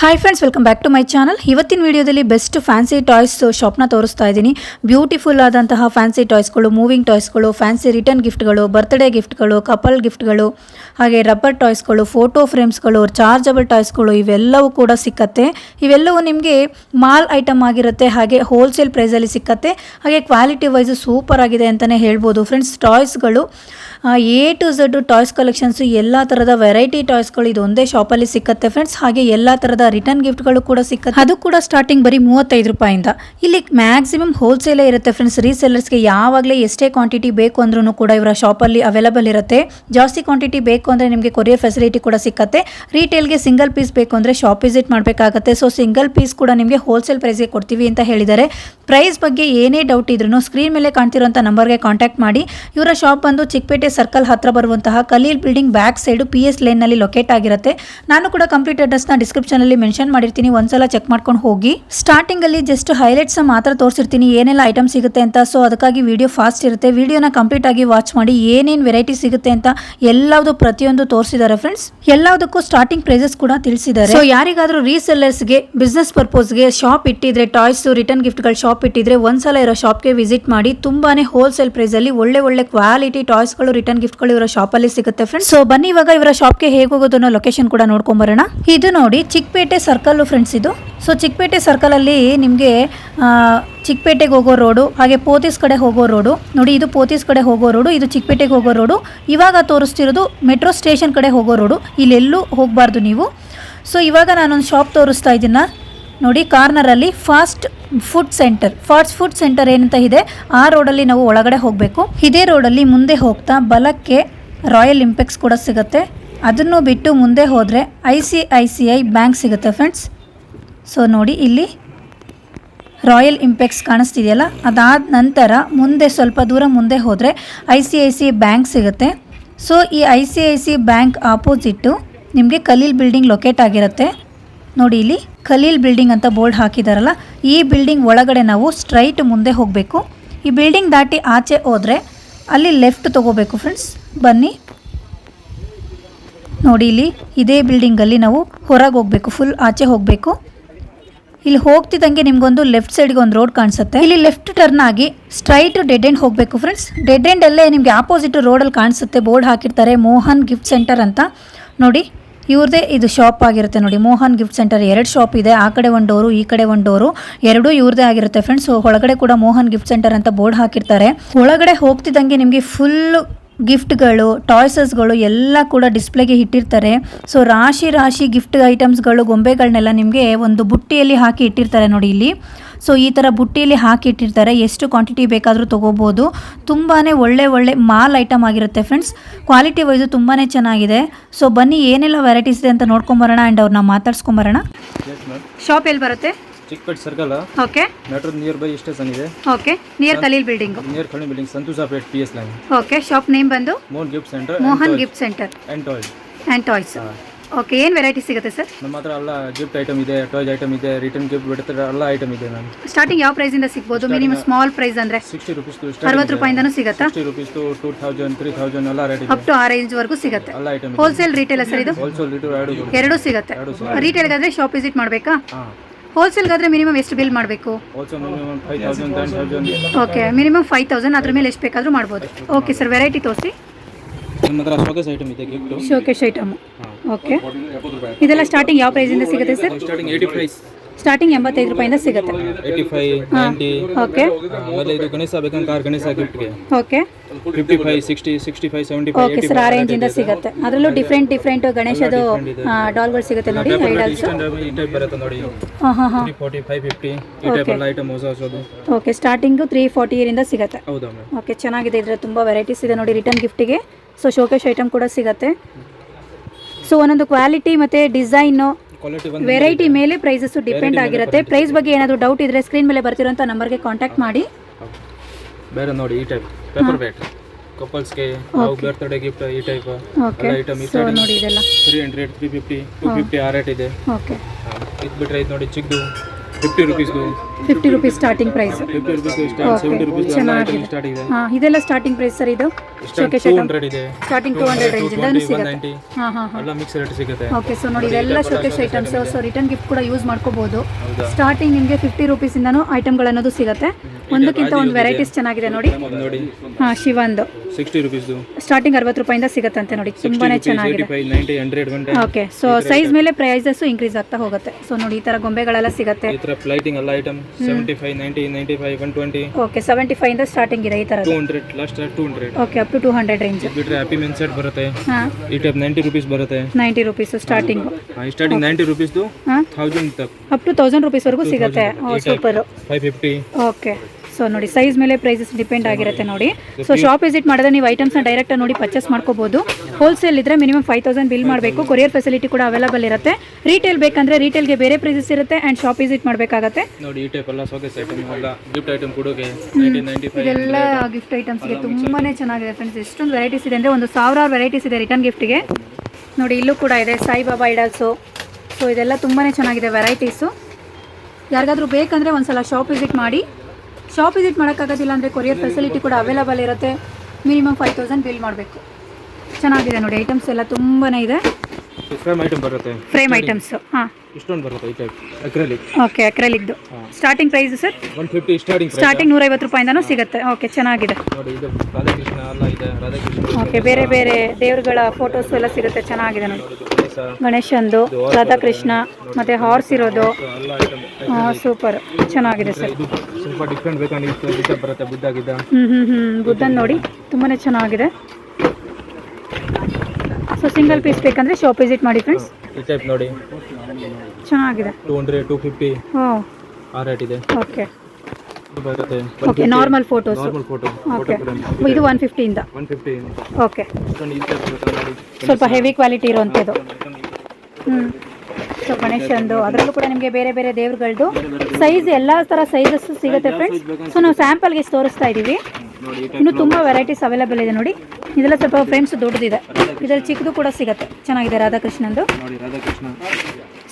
Hi friends welcome back to my channel ಇವತ್ತಿನ ವಿಡಿಯೋದಲ್ಲಿ best fancy toys ಶಾಪ್ನ ತೋರಿಸ್ತಾ ಇದ್ದೀನಿ. ಬ್ಯೂಟಿಫುಲ್ ಆದಂತಹ ಫ್ಯಾನ್ಸಿ ಟಾಯ್ಸ್ಗಳು ಮೂವಿಂಗ್ ಟಾಯ್ಸ್ಗಳು ಫ್ಯಾನ್ಸಿ ರಿಟರ್ನ್ ಗಿಫ್ಟ್ಗಳು ಬರ್ತ್ಡೇ ಗಿಫ್ಟ್ಗಳು ಕಪಲ್ ಗಿಫ್ಟ್ಗಳು ಹಾಗೆ ರಬ್ಬರ್ ಟಾಯ್ಸ್ಗಳು ಫೋಟೋ ಫ್ರೇಮ್ಸ್ಗಳು ಚಾರ್ಜಬಲ್ ಟಾಯ್ಸ್ಗಳು ಇವೆಲ್ಲವೂ ಕೂಡ ಸಿಕ್ಕತ್ತೆ. ಇವೆಲ್ಲವೂ ನಿಮಗೆ ಮಾಲ್ ಐಟಮ್ ಆಗಿರುತ್ತೆ, ಹಾಗೆ ಹೋಲ್ಸೇಲ್ ಪ್ರೈಸಲ್ಲಿ ಸಿಕ್ಕತ್ತೆ. ಹಾಗೆ ಕ್ವಾಲಿಟಿ ವೈಸು ಸೂಪರ್ ಆಗಿದೆ ಅಂತಲೇ ಹೇಳ್ಬೋದು. Friends ಟಾಯ್ಸ್ಗಳು A to Z toys collections ಎಲ್ಲ ಥರದ ವೆರೈಟಿ ಟಾಯ್ಸ್ಗಳು ಇದು ಒಂದೇ ಶಾಪಲ್ಲಿ ಸಿಕ್ಕತ್ತೆ ಫ್ರೆಂಡ್ಸ್ ಹಾಗೆ ಎಲ್ಲ ಥರದ ರಿಟರ್ನ್ ಗಿಫ್ಟ್ಗಳು ಕೂಡ ಸಿಕ್ಕತ್ತೆ. ಅದು ಕೂಡ ಸ್ಟಾರ್ಟಿಂಗ್ ಬರೀ ಮೂವತ್ತೈದು ರೂಪಾಯಿಂದ. ಇಲ್ಲಿ ಮ್ಯಾಕ್ಸಿಮಮ್ ಹೋಲ್ಸೇಲೇ ಇರುತ್ತೆ ಫ್ರೆಂಡ್ಸ್ ರೀಸೆಲ್ಲರ್ಸ್ಗೆ ಯಾವಾಗಲೇ ಎಷ್ಟೇ ಕ್ವಾಂಟಿಟಿ ಬೇಕು ಅಂದ್ರೂ ಕೂಡ ಇವರ ಶಾಪಲ್ಲಿ ಅವೈಲಬಲ್ ಇರುತ್ತೆ. ಜಾಸ್ತಿ ಕ್ವಾಂಟಿಟಿ ಬೇಕು ಅಂದರೆ ನಿಮಗೆ ಕೊರಿಯರ್ ಫೆಸಿಲಿಟಿ ಕೂಡ ಸಿಕ್ಕತ್ತೆ. ರೀಟೇಲ್ಗೆ ಸಿಂಗಲ್ ಪೀಸ್ ಬೇಕು ಅಂದರೆ ಶಾಪ್ ವಿಸಿಟ್ ಮಾಡಬೇಕಾಗತ್ತೆ. ಸೊ ಸಿಂಗಲ್ ಪೀಸ್ ಕೂಡ ನಿಮಗೆ ಹೋಲ್ಸೇಲ್ ಪ್ರೈಸ್ಗೆ ಕೊಡ್ತೀವಿ ಅಂತ ಹೇಳಿದರೆ ಪ್ರೈಸ್ ಬಗ್ಗೆ ಏನೇ ಡೌಟ್ ಇದ್ರೂ ಸ್ಕ್ರೀನ್ ಮೇಲೆ ಕಾಣ್ತಿರೋಂಥ ನಂಬರ್ಗೆ ಕಾಂಟ್ಯಾಕ್ಟ್ ಮಾಡಿ. ಇವರ ಶಾಪ್ ಬಂದು ಚಿಕ್ಕಪೇಟೆ ಸರ್ಕಲ್ ಹತ್ರ ಬರುವಂತಹ Khaleel building back side P S ಲೇನ್ನಲ್ಲಿ locate ಆಗಿರುತ್ತೆ. ನಾನು ಕೂಡ ಕಂಪ್ಲೀಟ್ ಅಡ್ರೆಸ್ನ ಡಿಸ್ಕ್ರಿಪ್ಷನಲ್ಲಿ ಮೆನ್ಷನ್ ಮಾಡಿರ್ತೀನಿ. ಒಂದ್ಸಲ ಚೆಕ್ ಮಾಡ್ಕೊಂಡು ಹೋಗಿ. ಸ್ಟಾರ್ಟಿಂಗಲ್ಲಿ ಜಸ್ಟ್ ಹೈಲೈಟ್ಸ್ ಮಾತ್ರ ತೋರಿಸಿರ್ತೀನಿ. ಏನೆಲ್ಲ ಐಟಮ್ ಸಿಗುತ್ತೆ ಅಂತ. ಸೊ ಅದಕ್ಕಾಗಿ ವಿಡಿಯೋ ಫಾಸ್ಟ್ ಇರುತ್ತೆ. ವಿಡಿಯೋನ ಕಂಪ್ಲೀಟ್ ಆಗಿ ವಾಚ್ ಮಾಡಿ ಏನೇನು ವೆರೈಟಿ ಸಿಗುತ್ತೆ ಅಂತ ಎಲ್ಲವುದು ಪ್ರತಿಯೊಂದು ತೋರಿಸಿದ್ದಾರೆ ಫ್ರೆಂಡ್ಸ್ ಎಲ್ಲದಕ್ಕೂ ಸ್ಟಾರ್ಟಿಂಗ್ ಪ್ರೈಸಸ್ ಕೂಡ ತಿಳಿಸಿದ್ದಾರೆ ಸೊ ಯಾರಿಗಾದ್ರೂ ರೀಸೆಲ್ಲರ್ಸ್ಗೆ ಬಿಸ್ನೆಸ್ ಪರ್ಪಸ್ಗೆ ಶಾಪ್ ಇಟ್ಟಿದ್ರೆ ಟಾಯ್ಸ್ ರಿಟರ್ನ್ ಗಿಫ್ಟ್ಗಳು ಶಾಪ್ ಇಟ್ಟಿದ್ರೆ, ಒಂದ್ಸಲ ಇರೋ ಶಾಪ್ಗೆ ವಿಸಿಟ್ ಮಾಡಿ ತುಂಬಾನೇ ಹೋಲ್ಸೇಲ್ ಪ್ರೈಸ್ ಅಲ್ಲಿ ಒಳ್ಳೆ ಒಳ್ಳೆ ಕ್ವಾಲಿಟಿ ಟಾಯ್ಸ್ಗಳು ರಿಟರ್ನ್ ಗಿಫ್ಟ್ಗಳು ಇವರ ಶಾಪಲ್ಲಿ ಸಿಗುತ್ತೆ ಫ್ರೆಂಡ್ಸ್ ಸೊ ಬನ್ನಿ ಇವಾಗ ಇವರ ಶಾಪ್ಗೆ ಹೇಗೆ ಹೋಗೋದು ಅನ್ನೋ ಲೊಕೇಶನ್ ಕೂಡ ನೋಡ್ಕೊಂಡ್ ಬರೋಣ ಇದು ನೋಡಿ ಚಿಕ್ಕಪೇಟೆ ಸರ್ಕಲ್ ಫ್ರೆಂಡ್ಸ್ ಇದು. ಸೊ ಚಿಕ್ಕಪೇಟೆ ಸರ್ಕಲ್ ಅಲ್ಲಿ ನಿಮಗೆ ಚಿಕ್ಕಪೇಟೆಗೆ ಹೋಗೋ ರೋಡು ಹಾಗೆ ಪೋತಿಸ್ ಕಡೆ ಹೋಗೋ ರೋಡು ನೋಡಿ, ಇದು ಪೋತಿಸ್ ಕಡೆ ಹೋಗೋ ರೋಡು ಇದು ಚಿಕ್ಕಪೇಟೆಗೆ ಹೋಗೋ ರೋಡು ಇವಾಗ ತೋರಿಸ್ತಿರೋದು ಮೆಟ್ರೋ ಸ್ಟೇಷನ್ ಕಡೆ ಹೋಗೋ ರೋಡು ಇಲ್ಲೆಲ್ಲೂ ಹೋಗಬಾರ್ದು ನೀವು. ಸೊ ಇವಾಗ ನಾನೊಂದು ಶಾಪ್ ತೋರಿಸ್ತಾ ಇದ್ದೀನ. ನೋಡಿ, ಕಾರ್ನರಲ್ಲಿ fast food centre. Fast food centre ಏನಂತ ಇದೆ, ಆ ರೋಡಲ್ಲಿ ನಾವು ಒಳಗಡೆ ಹೋಗಬೇಕು. ಇದೇ ರೋಡಲ್ಲಿ ಮುಂದೆ ಹೋಗ್ತಾ ಬಲಕ್ಕೆ ರಾಯಲ್ ಇಂಪೆಕ್ಸ್ ಕೂಡ ಸಿಗುತ್ತೆ. ಅದನ್ನು ಬಿಟ್ಟು ಮುಂದೆ ಹೋದರೆ I C I C I bank ಸಿಗುತ್ತೆ ಫ್ರೆಂಡ್ಸ್. ಸೊ, ನೋಡಿ, ಇಲ್ಲಿ ರಾಯಲ್ ಇಂಪೆಕ್ಸ್ ಕಾಣಿಸ್ತಿದೆಯಲ್ಲ, ಅದಾದ ನಂತರ ಮುಂದೆ, ಸ್ವಲ್ಪ ದೂರ ಮುಂದೆ ಹೋದರೆ I C I C bank ಸಿಗುತ್ತೆ. ಸೊ, ಈ I C I C bank opposite ನಿಮಗೆ ಕಲೀಲ್ ಬಿಲ್ಡಿಂಗ್ ಲೊಕೇಟ್ ಆಗಿರುತ್ತೆ. ನೋಡಿ, ಇಲ್ಲಿ ಖಲೀಲ್ ಬಿಲ್ಡಿಂಗ್ ಅಂತ ಬೋರ್ಡ್ ಹಾಕಿದಾರಲ್ಲ, ಈ ಬಿಲ್ಡಿಂಗ್ ಒಳಗಡೆ ನಾವು ಸ್ಟ್ರೈಟ್ ಮುಂದೆ ಹೋಗಬೇಕು. ಈ ಬಿಲ್ಡಿಂಗ್ ದಾಟಿ ಆಚೆ ಹೋದರೆ ಅಲ್ಲಿ ಲೆಫ್ಟ್ ತಗೋಬೇಕು ಫ್ರೆಂಡ್ಸ್. ಬನ್ನಿ. ನೋಡಿ, ಇಲ್ಲಿ ಇದೇ ಬಿಲ್ಡಿಂಗಲ್ಲಿ ನಾವು ಹೊರಗೆ ಹೋಗಬೇಕು ಫುಲ್ ಆಚೆ ಹೋಗಬೇಕು. ಇಲ್ಲಿ ಹೋಗ್ತಿದ್ದಂಗೆ ನಿಮಗೊಂದು ಲೆಫ್ಟ್ ಸೈಡ್ಗೆ ಒಂದು ರೋಡ್ ಕಾಣಿಸುತ್ತೆ. ಇಲ್ಲಿ ಲೆಫ್ಟ್ ಟರ್ನ್ ಆಗಿ ಸ್ಟ್ರೈಟ್ ಡೆಡ್ ಎಂಡ್ ಹೋಗಬೇಕು ಫ್ರೆಂಡ್ಸ್ ಡೆಡ್ ಎಂಡ್ ಅಲ್ಲೇ ನಿಮಗೆ ಆಪೋಸಿಟ್ ರೋಡಲ್ಲಿ ಕಾಣಿಸುತ್ತೆ. ಬೋರ್ಡ್ ಹಾಕಿರ್ತಾರೆ, ಮೋಹನ್ ಗಿಫ್ಟ್ ಸೆಂಟರ್ ಅಂತ. ನೋಡಿ ಇವ್ರದೇ ಇದು ಶಾಪ್ ಆಗಿರುತ್ತೆ ನೋಡಿ. ಮೋಹನ್ ಗಿಫ್ಟ್ ಸೆಂಟರ್ ಎರಡು ಶಾಪ್ ಇದೆ. ಆ ಕಡೆ ಒಂದು ಡೋರು ಈ ಕಡೆ ಒಂದು ಡೋರು ಎರಡೂ ಇವ್ರದೇ ಆಗಿರುತ್ತೆ ಫ್ರೆಂಡ್ಸ್ ಒಳಗಡೆ ಕೂಡ ಮೋಹನ್ ಗಿಫ್ಟ್ ಸೆಂಟರ್ ಅಂತ ಬೋರ್ಡ್ ಹಾಕಿರ್ತಾರೆ. ಒಳಗಡೆ ಹೋಗ್ತಿದ್ದಂಗೆ ನಿಮಗೆ ಫುಲ್ ಗಿಫ್ಟ್ಗಳು ಟಾಯ್ಸಸ್ಗಳು ಎಲ್ಲ ಕೂಡ ಡಿಸ್ಪ್ಲೇಗೆ ಇಟ್ಟಿರ್ತಾರೆ. ಸೊ ರಾಶಿ ರಾಶಿ ಗಿಫ್ಟ್ ಐಟಮ್ಸ್ಗಳು ಗೊಂಬೆಗಳನ್ನೆಲ್ಲ ನಿಮಗೆ ಒಂದು ಬುಟ್ಟಿಯಲ್ಲಿ ಹಾಕಿ ಇಟ್ಟಿರ್ತಾರೆ ನೋಡಿ ಇಲ್ಲಿ. ಸೊ ಈ ಥರ ಬುಟ್ಟಿಯಲ್ಲಿ ಹಾಕಿ ಇಟ್ಟಿರ್ತಾರೆ. ಎಷ್ಟು ಕ್ವಾಂಟಿಟಿ ಬೇಕಾದರೂ ತೊಗೋಬೋದು. ತುಂಬಾ ಒಳ್ಳೆ ಒಳ್ಳೆ ಮಾಲ್ ಐಟಮ್ ಆಗಿರುತ್ತೆ ಫ್ರೆಂಡ್ಸ್ ಕ್ವಾಲಿಟಿ ವೈಸು ತುಂಬಾ ಚೆನ್ನಾಗಿದೆ. ಸೊ ಬನ್ನಿ ಏನೆಲ್ಲ ವೆರೈಟೀಸ್ ಇದೆ ಅಂತ ನೋಡ್ಕೊಂಬರೋಣ ಆ್ಯಂಡ್ ಅವ್ರನ್ನ ಮಾತಾಡ್ಸ್ಕೊಂಬರೋಣ ಶಾಪ್ ಎಲ್ಲಿ ಬರುತ್ತೆ? Chikkapete circle. Okay metro near by station ಇದೆ. Okay near Khaleel building near Khaleel building ಸಂತೋಷ plate P S line okay shop name ಬಂದು? Mohan gift centre Mohan gift centre and toys and toys okay ಏನು variety ಸಿಗುತ್ತೆ sir ನಮ್ಮ ಹತ್ರ ಎಲ್ಲ gift item ಇದೆ toys item ಇದೆ return gift ಬಿಡ್ತಾರೆ ಎಲ್ಲ ಐಟಮ್ ಇದೆ ಮ್ಯಾಮ್ ಸ್ಟಾರ್ಟಿಂಗ್ ಯಾವ ಪ್ರೈಸಿಂದ ಸಿಗ್ಬೋದು? ಮಿನಿಮಮ್ ಸ್ಮಾಲ್ ಪ್ರೈಸ್ ಅಂದರೆ ಸಿಕ್ಸ್ಟಿ ರುಪೀಸ್ ಅರವತ್ತು ರೂಪಾಯಿಂದನೂ ಸಿಗುತ್ತಾ? Sixty rupees two thousand three thousand ಎಲ್ಲ ರೇಟ್ ಇದೆ. ಅಪ್ ಟು ಆ ರೇಂಜ್ವರೆಗೂ ಸಿಗುತ್ತೆ. ಎಲ್ಲ ಐಟಮ್ ಹೋಲ್ಸೇಲ್ ರಿಟೇಲ್ ಸರ್ ಇದು? ಹೋಲ್ಸೇಲ್ ರಿಟೇಲ್ ಎರಡು ಎರಡೂ ಸಿಗುತ್ತೆ. ರೀಟೇಲ್ಗಾದ್ರೆ ಶಾಪ್ ವಿಸಿಟ್ ಮಾಡಬೇಕಾ? ಹಾಂ. ಹೋಲ್ಸೇಲ್ಗಾದ್ರೆ ಮಿನಿಮಮ್ ಎಷ್ಟು ಬಿಲ್ ಮಾಡಬೇಕು? Hole เซล minimum five thousand ten thousand okay minimum five thousand ಅದ್ರ ಮೇಲೆ ಎಷ್ಟು ಬೇಕಾದರೂ ಮಾಡ್ಬೋದು. ಓಕೆ ಸರ್ ವೆರೈಟಿ ತೋರಿಸಿ. ನಮ್ಮ ಹತ್ರ ಶೋಕೇಸ್ ಐಟಮ್ ಇದೆ ಗಿಫ್ಟ್ ಶೋಕೇಶ್ ಐಟಮ್ ಓಕೆ ಇದೆಲ್ಲ ಸ್ಟಾರ್ಟಿಂಗ್ ಯಾವ ಪ್ರೈಸಿಂದ ಸಿಗುತ್ತೆ sir starting eighty price starting ಎಂಬತ್ತೈದು ರೂಪಾಯಿಂದ ಸಿಗುತ್ತೆ. ಏಯ್ಟಿ ಫೈವ್ ನೈಂಟಿ ಓಕೆ ಆಮೇಲೆ ಇದು ಗಣೇಶ ಬೇಕಂದ್ರೆ car Ganesha ಗಿಫ್ಟ್ಗೆ okay fifty five sixty sixty five seventy five okay sir ಆ ರೇಂಜಿಂದ ಸಿಗುತ್ತೆ. ಅದರಲ್ಲೂ ಡಿಫ್ರೆಂಟ್ ಡಿಫ್ರೆಂಟ್ ಗಣೇಶದು ಡಾಲ್ಗಳು ಸಿಗುತ್ತೆ ನೋಡಿ ಐಡಲ್ಸ್ ಈ ಟೈಪ್ ಬರುತ್ತೆ ನೋಡಿ. ಹಾಂ ಹಾಂ ಹಾಂ. ತ್ರೀ ಫೋರ್ಟಿ ಫೈವ್ ಫಿಫ್ಟಿ ಈ ಟೈಪ್ ಎಲ್ಲ ಐಟಮ್ ಹೊಸ ಹೊಸದು ಓಕೆ ಸ್ಟಾರ್ಟಿಂಗು ತ್ರೀ ಫಾರ್ಟಿಯಿಂದ ಸಿಗುತ್ತೆ. ಹೌದಾ ಮ್ಯಾಮ್ ಓಕೆ ಚೆನ್ನಾಗಿದೆ ಇದ್ರೆ ತುಂಬಾ ವೆರೈಟೀಸ್ ಇದೆ ನೋಡಿ ರಿಟರ್ನ್ ಗಿಫ್ಟಿಗೆ ಸೊ ಶೋಕೇಶ್ ಐಟಮ್ ಕೂಡ ಸಿಗುತ್ತೆ. ಸೊ ಒಂದೊಂದು ಕ್ವಾಲಿಟಿ ಮತ್ತು ಡಿಸೈನು ಕ್ವಾಲಿಟಿ ವೆರೈಟಿ ಮೇಲೆ ಪ್ರೈಸಸ್ ಡಿಪೆಂಡ್ ಆಗಿರುತ್ತೆ. ಪ್ರೈಸ್ ಬಗ್ಗೆ ಏನಾದರೂ ಡೌಟ್ ಇದ್ರೆ ಸ್ಕ್ರೀನ್ ಮೇಲೆ ಬರ್ತಿರೋಂಥ ನಂಬರ್ಗೆ ಕಾಂಟ್ಯಾಕ್ಟ್ ಮಾಡಿ. ಬೇರೆ ನೋಡಿ ಈ ಟೈಪ್ ಪೇಪರ್ ಬ್ಯಾಟ್ ಕಪಲ್ಸ್ಗೆ ನಾವು ಬರ್ತ್ಡೇ ಗಿಫ್ಟ್ ಈ ಟೈಪ್ ಓಕೆ ಎಲ್ಲ ಐಟಮ್ ಸೊ ನೋಡಿ ಇದೆಲ್ಲ. Three hundred three fifty two fifty ಆ ರೇಟ್ ಇದೆ. ಓಕೆ ಇದು ಬಿಟ್ರೆ ಇದು ನೋಡಿ ಚಿಕ್ಕದು ಫಿಫ್ಟಿ ರುಪೀಸ್ದು ಫಿಫ್ಟಿ ರುಪೀಸ್ ಸ್ಟಾರ್ಟಿಂಗ್ ಪ್ರೈಸ್ ಚೆನ್ನಾಗಿದೆ ರುಪೀಸ್ ಸ್ಟಾರ್ಟ್ ಸೆವೆಂಟಿ ರುಪೀಸ್ ಎಲ್ಲ ಸ್ಟಾರ್ಟ್ ಇದೆ. ಹಾಂ ಇದೆಲ್ಲ ಸ್ಟಾರ್ಟಿಂಗ್ ಪ್ರೈಸ್ ಸರ್ ಇದು? ಶೋಕೇಶ್ ಐಟಮ್ ಹಂಡ್ರೆಡ್ ಇದೆ. ಸ್ಟಾರ್ಟಿಂಗ್ ಟೂ ಹಂಡ್ರೆಡ್ ರೇಂಜಿಂದ ಒನ್ ಸಿಗುತ್ತೆ. ನೈಂಟಿ ಹಾಂ ಹಾಂ ಹಾಂ. ಎಲ್ಲ ಮಿಕ್ಸ್ ರೇಟ್ ಸಿಗುತ್ತೆ. ಓಕೆ ಸೊ ನೋಡಿ ಇದೆಲ್ಲ showcase items so return gift ಕೂಡ ಯೂಸ್ ಮಾಡ್ಕೋಬಹುದು ಸ್ಟಾರ್ಟಿಂಗ್ ನಿಮಗೆ ಫಿಫ್ಟಿ ರುಪೀಸಿಂದನೂ ಐಟಮ್ಗಳನ್ನೋದು ಸಿಗುತ್ತೆ. ಒಂದಕ್ಕಿಂತ ಒಂದು ವೆರೈಟೀಸ್ ಚೆನ್ನಾಗಿದೆ ನೋಡಿ. ಹಾಂ ಶಿವಂದು. ಸಿಕ್ಸ್ಟಿ ರುಪೀಸ್ ಸ್ಟಾರ್ಟಿಂಗ್ ಅರವತ್ತು ರೂಪಾಯಿಂದ ಸಿಗುತ್ತಂತೆ ನೋಡಿ. ತುಂಬಾನೇ ಚೆನ್ನಾಗಿದೆ. ಓಕೆ ಸೊ ಸೈಜ್ ಮೇಲೆ ಪ್ರೈಸಸ್ ಇನ್ಕ್ರೀಸ್ ಆಗ್ತಾ ಹೋಗುತ್ತೆ. ಸೊ ನೋಡಿ ಈ ತರ ಗೊಂಬೆಗಳೆಲ್ಲ ಸಿಗುತ್ತೆ. ಈ ಥರ ಫ್ಲೈಟಿಂಗ್ ಎಲ್ಲ item seventy five ninety ninety five one twenty okay seventy ಫೈವಿಂದ starting ಇದೆ ಈ ಟೂ ಥರದ್ದು hundred last two hundred okay up to two hundred range ಬಿಟ್ಟರೆ ಹ್ಯಾಪಿ ಮೆನ್ ಸೆಟ್ ಬರುತ್ತೆ. ಹಾಂ. ಈ ಟೈಪ್ ನೈಂಟಿ ರುಪೀಸ್ ಬರುತ್ತೆ. Ninety rupees starting starting ninety ರುಪೀಸ್ದು ಹಾಂ. Thousand ತಕ್. ಅಪ್ ಟು ತೌಸಂಡ್ ರುಪೀಸ್ವರೆಗೂ ಸಿಗುತ್ತೆ. ಓ super five fifty okay so ನೋಡಿ ಸೈಜ್ ಮೇಲೆ ಪ್ರೈಸಸ್ ಡಿಪೆಂಡ್ ಆಗಿರುತ್ತೆ ನೋಡಿ. ಸೊ ಶಾಪ್ ವಿಸಿಟ್ ಮಾಡಿದ್ರೆ ನೀವು ಐಟಮ್ಸ್ನ ಡೈರೆಕ್ಟ್ ನೋಡಿ ಪರ್ಚೇಸ್ ಮಾಡ್ಕೋಬಹುದು ಹೋಲ್ಸೇಲ್ ಇದ್ರೆ ಮಿನಿಮಮ್ ಫೈವ್ ತೌಸಂಡ್ ಬಿಲ್ ಮಾಡಬೇಕು. ಕೊರಿಯರ್ ಫೆಸಿಲಿಟಿ ಕೂಡ ಅವೈಲೇಬಲ್ ಇರುತ್ತೆ. ರೀಟೇಲ್ ಬೇಕಂದ್ರೆ ರೀಟೇಲ್ಗೆ ಬೇರೆ ಪ್ರೈಸಸ್ ಇರುತ್ತೆ ಅಂಡ್ ಶಾಪ್ ವಿಸಿಟ್ ಮಾಡಬೇಕಾಗುತ್ತೆ. ನೋಡಿ ಈ ಟೈಪ್ ಎಲ್ಲ ಸೋಕೇಸ್ ಐಟಮ್ ಎಲ್ಲ ಗಿಫ್ಟ್ ಐಟಮ್ ಕೊಡೋಕೆ ಇದೆಲ್ಲ ಗಿಫ್ಟ್ ಐಟಮ್ಸ್ಗೆ ತುಂಬಾನೇ ಚೆನ್ನಾಗಿದೆ ಫ್ರೆಂಡ್ಸ್ ಎಷ್ಟೊಂದು ವೆರೈಟೀಸ್ ಇದೆ ಅಂದ್ರೆ ಒಂದು ಸಾವಿರಾರು ವೆರೈಟೀಸ್ ಇದೆ ರಿಟರ್ನ್ ಗಿಫ್ಟಿಗೆ ನೋಡಿ ಇಲ್ಲೂ ಕೂಡ ಇದೆ. ಸಾಯಿಬಾಬಾ ಐಡಲ್ಸ್ ಸೊ ಇದೆಲ್ಲ ತುಂಬಾನೇ ಚೆನ್ನಾಗಿದೆ ವೆರೈಟೀಸು ಯಾರಿಗಾದ್ರೂ ಬೇಕಂದ್ರೆ ಒಂದ್ಸಲ ಶಾಪ್ ವಿಸಿಟ್ ಮಾಡಿ. ಶಾಪ್ ವಿಸಿಟ್ ಮಾಡೋಕ್ಕಾಗೋದಿಲ್ಲ ಅಂದರೆ ಕೊರಿಯರ್ ಫೆಸಿಲಿಟಿ ಕೂಡ ಅವೈಲಬಲ್ ಇರುತ್ತೆ. ಮಿನಿಮಮ್ ಫೈವ್ ತೌಸಂಡ್ ಬಿಲ್ ಮಾಡಬೇಕು. ಚೆನ್ನಾಗಿದೆ ನೋಡಿ ಐಟಮ್ಸ್ ಎಲ್ಲ ತುಂಬಾನೇ ಇದೆ. ಫ್ರೇಮ್ ಐಟಮ್ ಬರುತ್ತೆ. ಫ್ರೇಮ್ ಐಟಮ್ಸ್ ಹಾಂ. ಇಷ್ಟೊಂದು ಬರುತ್ತೆ ಈ type acrylic okay ಅಕ್ರಲಿಕ್ದು starting price sir one fifty starting starting ನೂರೈವತ್ತು ರೂಪಾಯಿಂದನೂ ಸಿಗುತ್ತೆ. ಓಕೆ ಚೆನ್ನಾಗಿದೆ. ನೋಡಿ ಇದು ರಾಧಾಕೃಷ್ಣ ಅಲ್ಲ ಇದೆ ರಾಧಾಕೃಷ್ಣ. ಓಕೆ ಬೇರೆ ಬೇರೆ ದೇವರುಗಳ ಫೋಟೋಸ್ ಎಲ್ಲ ಸಿಗುತ್ತೆ. ಚೆನ್ನಾಗಿದೆ ನೋಡಿ. ಗಣೇಶಂದು ಗಣೇಶ. ಗಣೇಶಂದು ರಾಧಾಕೃಷ್ಣ ಮತ್ತೆ ಹಾರ್ಸ್ ಇರೋದು. ಸೂಪರ್ ಚೆನ್ನಾಗಿದೆ ಸರ್ ಸ್ವಲ್ಪ ಡಿಫ್ರೆಂಟ್ ಬೇಕಾಗಿತ್ತು ಬರುತ್ತೆ ಬುದ್ಧ ಗಿದ್ದ. ಹ್ಞೂ ಹ್ಞೂ ಹ್ಞೂ ಬುದ್ಧನ್ ನೋಡಿ ತುಂಬಾನೇ ಚೆನ್ನಾಗಿದೆ. ಸಿಂಗಲ್ ಪೀಸ್ ಬೇಕಂದ್ರೆ ಶಾಪ್ ವಿಸಿಟ್ ಮಾಡಿ ಫ್ರೆಂಡ್ಸ್ ಈ ಟೈಪ್ ನೋಡಿ. ಚೆನ್ನಾಗಿದೆ. ಟೂ ಹಂಡ್ರೆಡ್ ಟೂ ಫಿಫ್ಟಿ ಆ ರೇಟ್ ಇದೆ. Okay okay normal photos normal photo okay ಇದು ಒನ್ ಫಿಫ್ಟಿಯಿಂದ ಓಕೆ ಸ್ವಲ್ಪ ಹೆವಿ ಕ್ವಾಲಿಟಿ ಇರುವಂಥದ್ದು. ಹ್ಞೂ ಸೊ ಗಣೇಶಂದು ಅದರಲ್ಲೂ ಕೂಡ ನಿಮಗೆ ಬೇರೆ ಬೇರೆ ದೇವ್ರುಗಳದ್ದು ಸೈಜ್ ಎಲ್ಲ ಥರ ಸೈಜಸ್ ಸಿಗುತ್ತೆ ಫ್ರೆಂಡ್ಸ್ ಸೊ ನಾವು ಸ್ಯಾಂಪಲ್ಗೆ ತೋರಿಸ್ತಾ ಇದ್ದೀವಿ ಇನ್ನು ತುಂಬ ವೆರೈಟೀಸ್ ಅವೈಲೇಬಲ್ ಇದೆ ನೋಡಿ. ಇದೆಲ್ಲ ಸ್ವಲ್ಪ ಫ್ರೇಮ್ಸ್ ದೊಡ್ಡದಿದೆ. ಇದರಲ್ಲಿ ಚಿಕ್ಕದು ಕೂಡ ಸಿಗುತ್ತೆ. ಚೆನ್ನಾಗಿದೆ ರಾಧಾಕೃಷ್ಣಂದು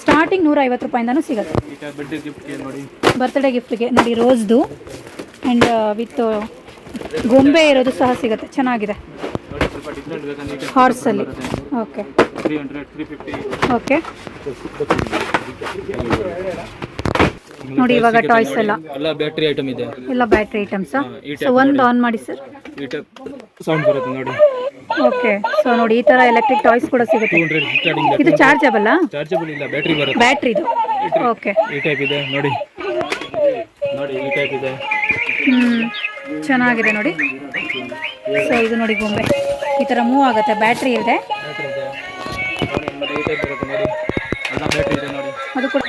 ಸ್ಟಾರ್ಟಿಂಗ್ ನೂರ ಐವತ್ತು ರೂಪಾಯಿಂದನೂ ಸಿಗುತ್ತೆ. ಬರ್ತ್ಡೇ ಗಿಫ್ಟ್ಗೆ ನೋಡಿ. ರೋಸ್ದು ಆ್ಯಂಡ್ ವಿತ್ ಗೊಂಬೆ ಇರೋದು ಸಹ ಸಿಗುತ್ತೆ. ಚೆನ್ನಾಗಿದೆ. ಹಾರ್ಸಲ್ಲಿ okay three hundred three fifty okay. ನೋಡಿ ಇವಾಗ ಟಾಯ್ಸ್ ಎಲ್ಲ. ಎಲ್ಲ ಬ್ಯಾಟ್ರಿ ಐಟಮ್ ಇದೆ. ಎಲ್ಲ ಬ್ಯಾಟರಿ ಐಟಮ್ಸ್ ಸೊ ಒಂದು ಆನ್ ಮಾಡಿ ಸರ್ ಸೌಂಡ್ ಬರುತ್ತೆ ನೋಡಿ. ಓಕೆ. ಸೊ ನೋಡಿ ಈ ತರ ಎಲೆಕ್ಟ್ರಿಕ್ ಟಾಯ್ಸ್ ಕೂಡ ಸಿಗುತ್ತೆ. ಇದು ಚಾರ್ಜಬಲ್ ಚಾರ್ಜಬಲ್ ಇಲ್ಲ ಬ್ಯಾಟ್ರಿ ಬರುತ್ತೆ. ಬ್ಯಾಟ್ರಿದು ಓಕೆ ಈ ಟೈಪ್ ಇದೆ ನೋಡಿ. ನೋಡಿ ಈ ಟೈಪ್ ಇದೆ. ಹ್ಮ್. ಚೆನ್ನಾಗಿದೆ ನೋಡಿ. ಸೊ ಇದು ನೋಡಿ ಗೊಂಬೆ. ಈ ತರ ಮೂವ್ ಆಗುತ್ತೆ. ಬ್ಯಾಟ್ರಿ ಇದೆ. ಈ ಟೈಪ್ ಬರುತ್ತೆ ನೋಡಿ. ಎಲ್ಲ ಬ್ಯಾಟ್ರಿ ಇದೆ ನೋಡಿ. ಅದು ಕೂಡ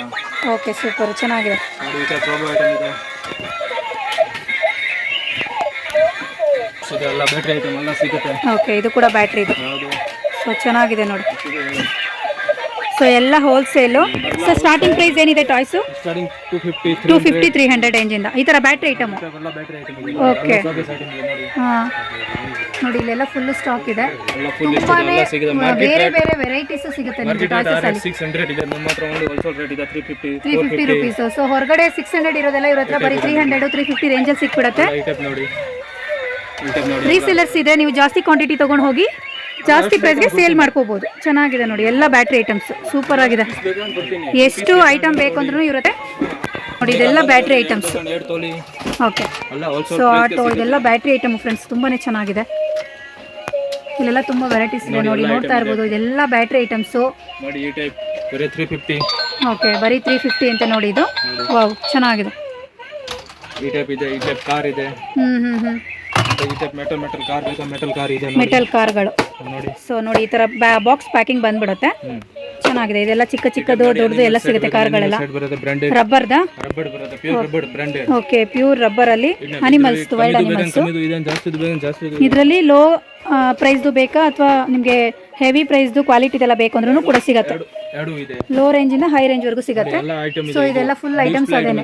ಓಕೆ ಸೂಪರ್ ಚೆನ್ನಾಗಿದೆ. ನೋಡಿ ಈ ಟೈಪ್ ರೋಬೋ ಐಟಮ್ ಇದೆ. ಇದೆ ಎಲ್ಲ ಬ್ಯಾಟ್ರಿ ಐಟಮ್ ಎಲ್ಲ ಸಿಗುತ್ತೆ. ಓಕೆ ಇದು ಕೂಡ ಬ್ಯಾಟ್ರಿ ಇದು. ಸೊ ಚೆನ್ನಾಗಿದೆ ನೋಡಿ. ಸೊ ಎಲ್ಲ ಹೋಲ್ಸೇಲು ಸೊ ಸ್ಟಾರ್ಟಿಂಗ್ ಪ್ರೈಸ್ ಏನಿದೆ toys starting two fifty two fifty three hundred ರೇಂಜಿಂದ ಈ ಥರ ಬ್ಯಾಟ್ರಿ ಐಟಮು ಓಕೆ ಹಾಂ. ನೋಡಿ ಇಲ್ಲೆಲ್ಲ ಫುಲ್ ಸ್ಟಾಕ್ ಇದೆ. ತುಂಬಾನೇ ಬೇರೆ ಬೇರೆ ವೆರೈಟೀಸ್ ಸಿಗುತ್ತೆ ನಿಮಗೆ ಮಾರ್ಕೆಟ್ ಟಾಯ್ಸಸ್ ಅಲ್ಲಿ. ಸಿಕ್ಸ್ ಹಂಡ್ರೆಡ್ ಇದೆ. ನಮ್ಮ ಹತ್ರ ಒಂದು ಹೋಲ್ಸೇಲ್ ರೇಟ್ ಇದೆ three fifty three fifty rupees so. ಹೊರಗಡೆ ಸಿಕ್ಸ್ ಹಂಡ್ರೆಡ್ ಇರೋದೆಲ್ಲ ಇವ್ರ ಹತ್ರ ಬರೀ ತ್ರೀ ಹಂಡ್ರೆಡ್ ತ್ರೀ ಫಿಫ್ಟಿ ರೇಂಜಲ್ಲಿ ಸಿಕ್ಬಿಡುತ್ತೆ. ನೋಡಿ. ರೀಸೇಲರ್ಸ್ ಇದೆ ನೀವು ಜಾಸ್ತಿ ಕ್ವಾಂಟಿಟಿ ತಗೊಂಡು ಹೋಗಿ ಜಾಸ್ತಿ ಪ್ರೈಸ್ಗೆ ಸೇಲ್ ಮಾಡ್ಕೋಬಹುದು ಚೆನ್ನಾಗಿದೆ ನೋಡಿ ಎಲ್ಲ ಬ್ಯಾಟ್ರಿ ಐಟಮ್ಸ್ ಸೂಪರ್ ಆಗಿದೆ. ಎಷ್ಟು ಐಟಮ್ ಬೇಕು ಅಂದ್ರೂ ಇರುತ್ತೆ. ನೋಡಿ ಇದೆಲ್ಲ battery items okay so auto ಇದೆಲ್ಲ ಬ್ಯಾಟ್ರಿ ಐಟಮ್ ಫ್ರೆಂಡ್ಸ್ ತುಂಬಾನೇ ಚೆನ್ನಾಗಿದೆ. ಇಲ್ಲೆಲ್ಲ ತುಂಬ ವೆರೈಟೀಸ್ ಇದೆ ನೋಡಿ ನೋಡ್ತಾ ಇರ್ಬೋದು. ಇದೆಲ್ಲ ಬ್ಯಾಟ್ರಿ ಐಟಮ್ಸು ಓಕೆ ಬರೀ ತ್ರೀ ಫಿಫ್ಟಿ ಅಂತ ನೋಡಿ ಇದು. ವಾವ್ ಚೆನ್ನಾಗಿದೆ. ಈ ಟೈಪ್ ಇದೆ ಈ ಟೈಪ್ ಕಾರ್ ಇದೆ. ಹ್ಮ್ ಹ್ಮ್ ಹ್ಮ್. ಈ ಟೈಪ್ ಮೆಟಲ್ ಮೆಟಲ್ ಕಾರ್ ಬೇಕಾ ಮೆಟಲ್ ಕಾರ್ ಇದೆ ಮೆಟಲ್ ಕಾರ್ಗಳು ನೋಡಿ. ಸೊ ನೋಡಿ ಈ ತರ ಬಾಕ್ಸ್ ಪ್ಯಾಕಿಂಗ್ ಬಂದ್ಬಿಡುತ್ತೆ. ಚೆನ್ನಾಗಿದೆ. ಇದೆಲ್ಲ ಚಿಕ್ಕ ಚಿಕ್ಕದು ದೊಡ್ಡದು ಎಲ್ಲ ಸಿಗುತ್ತೆ ಕಾರ್ಗಳೆಲ್ಲ ರಬ್ಬರ್ದ ರಬ್ಬರ್ ಓಕೆ ಪ್ಯೂರ್ ರಬ್ಬರ್ ಅಲ್ಲಿ ಅನಿಮಲ್ಸ್ ವೈಲ್ಡ್ ಅನಿಮಲ್ಸ್ ಇದರಲ್ಲಿ ಲೋ ಪ್ರೈಸ್ದು ಬೇಕಾ ಅಥವಾ ನಿಮಗೆ ಹೆವಿ ಪ್ರೈಸ್ದು ಕ್ವಾಲಿಟಿದೆಲ್ಲ ಬೇಕು ಅಂದ್ರೂ ಕೂಡ ಸಿಗುತ್ತೆ. ಲೋ ರೇಂಜ್ ರೇಂಜಿಂದ ಹೈ ರೇಂಜ್ವರೆಗೂ ಸಿಗುತ್ತೆ. ಎಲ್ಲ ಸೊ ಇದೆಲ್ಲ ಫುಲ್ ಐಟಮ್ಸ್ ಅದೇನೆ.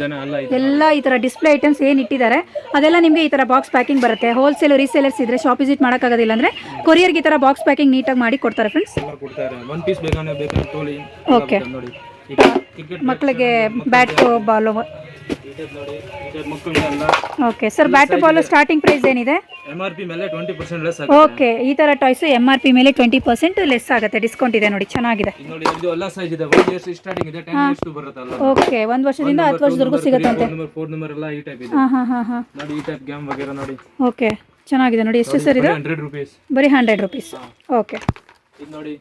ಎಲ್ಲ ಈ ತರ ಡಿಸ್ಪ್ಲೇ ಐಟಮ್ಸ್ ಏನ್ ಇಟ್ಟಿದ್ದಾರೆ ಅದೆಲ್ಲ ನಿಮಗೆ ಈ ತರ ಬಾಕ್ಸ್ ಪ್ಯಾಕಿಂಗ್ ಬರುತ್ತೆ. ಹೋಲ್ಸೇಲ್ ರೀಸೇಲರ್ಸ್ ಇದ್ರೆ ಶಾಪ್ ವಿಸಿಟ್ ಮಾಡೋಕ್ಕಾಗೋದಿಲ್ಲ ಅಂದ್ರೆ ಕೊರಿಯರ್ ಈ ತರ ಬಾಕ್ಸ್ ಪ್ಯಾಕಿಂಗ್ ನೀಟಾಗಿ ಮಾಡಿ ಕೊಡ್ತಾರೆ ಫ್ರೆಂಡ್ಸ್ ಓಕೆ ಮಕ್ಕಳಿಗೆ bat ball okay sir bat ball starting price ಏನಿದೆ? ಎಂ ಆರ್ ಪಿ ಮೇಲೆ ಟ್ವೆಂಟಿ ಪರ್ಸೆಂಟ್ ಲೆಸ್ ಓಕೆ ಈ ಥರ ಟಾಯ್ಸ್ ಎಂ ಆರ್ ಪಿ ಮೇಲೆ ಟ್ವೆಂಟಿ ಪರ್ಸೆಂಟ್ ಲೆಸ್ ಆಗುತ್ತೆ. ಡಿಸ್ಕೌಂಟ್ ಇದೆ ನೋಡಿ ಚೆನ್ನಾಗಿದೆ. ನೋಡಿ ಇದು ಎಲ್ಲ ಸೈಜ್ ಇದೆ. ಒನ್ ಇಯರ್ಸ್ ಸ್ಟಾರ್ಟಿಂಗ್ ಇದೆ ಟೆನ್ ಇಯರ್ಸ್ ಬರುತ್ತಲ್ಲ. ಓಕೆ ಒಂದು ವರ್ಷದಿಂದ ಹತ್ತು ವರ್ಷದವರೆಗೂ ಸಿಗುತ್ತಂತೆ. ನಂಬರ್ ಫೋರ್ ನಂಬರ್ ಎಲ್ಲ ಈ ಟೈಪ್ ಇದೆ. ಹಾಂ ಹಾಂ ಹಾಂ ಹಾಂ. ನೋಡಿ ಈ ಟೈಪ್ ಗ್ಯಾಮ್ ವಗೇರ ನೋಡಿ. ಓಕೆ ಚೆನ್ನಾಗಿದೆ. ನೋಡಿ ಎಷ್ಟು ಸರ್ ಇದೆ? ಹಂಡ್ರೆಡ್ ರುಪೀಸ್ ಬರೀ ಹಂಡ್ರೆಡ್ ರುಪೀಸ್ ಓಕೆ ಇದು ನೋಡಿ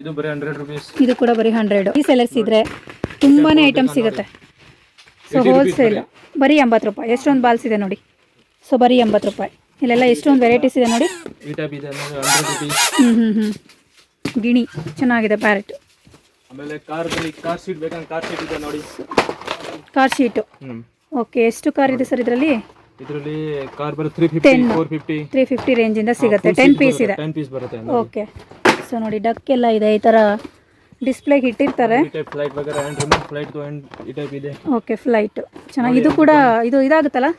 ಇದು ಬರೀ ಹಂಡ್ರೆಡ್ ರುಪೀಸ್ ಇದು ಕೂಡ ಬರೀ ಹಂಡ್ರೆಡ್ ಈ ಸೆಲರ್ಸ್ ಇದ್ರೆ ತುಂಬಾನೇ ಐಟಮ್ ಸಿಗುತ್ತೆ. ಸೊ ಹೋಲ್ಸೇಲ್ ಬರೀ ಎಂಬತ್ತು ರೂಪಾಯಿ. ಎಷ್ಟೊಂದು ಬಾಲ್ಸ್ ಇದೆ ನೋಡಿ. ಸೊ ಬರೀ ಎಂಬತ್ತು ರೂಪಾಯಿ. ಇಲ್ಲೆಲ್ಲ ಎಷ್ಟೊಂದು ವೆರೈಟೀಸ್ ಇದೆ ನೋಡಿ. ಹ್ಞೂ ಹ್ಞೂ ಹ್ಞೂ ಗಿಣಿ. ಚೆನ್ನಾಗಿದೆ ಪ್ಯಾರೆಟ್ ಆಮೇಲೆ ಕಾರ್ ಕಾರ್ ಸೀಟ್ ಬೇಕಂದ್ರೆ ಕಾರ್ ಸೀಟ್ ಇದೆ ನೋಡಿ. ಕಾರ್ ಶೀಟು ಓಕೆ ಎಷ್ಟು ಕಾರ್ ಇದೆ ಸರ್ ಇದರಲ್ಲಿ? ಇದರಲ್ಲಿ ಕಾರ್ ಬರುತ್ತೆ three fifty four fifty three fifty ರೇಂಜಿಂದ ಸಿಗುತ್ತೆ. ಟೆನ್ ಪೀಸ್ ಇದೆ. ಟೆನ್ ಪೀಸ್ ಬರುತ್ತೆ ಓಕೆ ಸೊ ನೋಡಿ ಡಕ್ ಎಲ್ಲ ಇದೆ ಈ ಥರ ಡಿಸ್ಪ್ಲೇಗೆ ಇಟ್ಟಿರ್ತಾರೆ ಓಕೆ ಫ್ಲೈಟ್ ಚೆನ್ನಾಗಿ ಇದು ಕೂಡ ಇದು ಇದಾಗುತ್ತಲ್ಲ?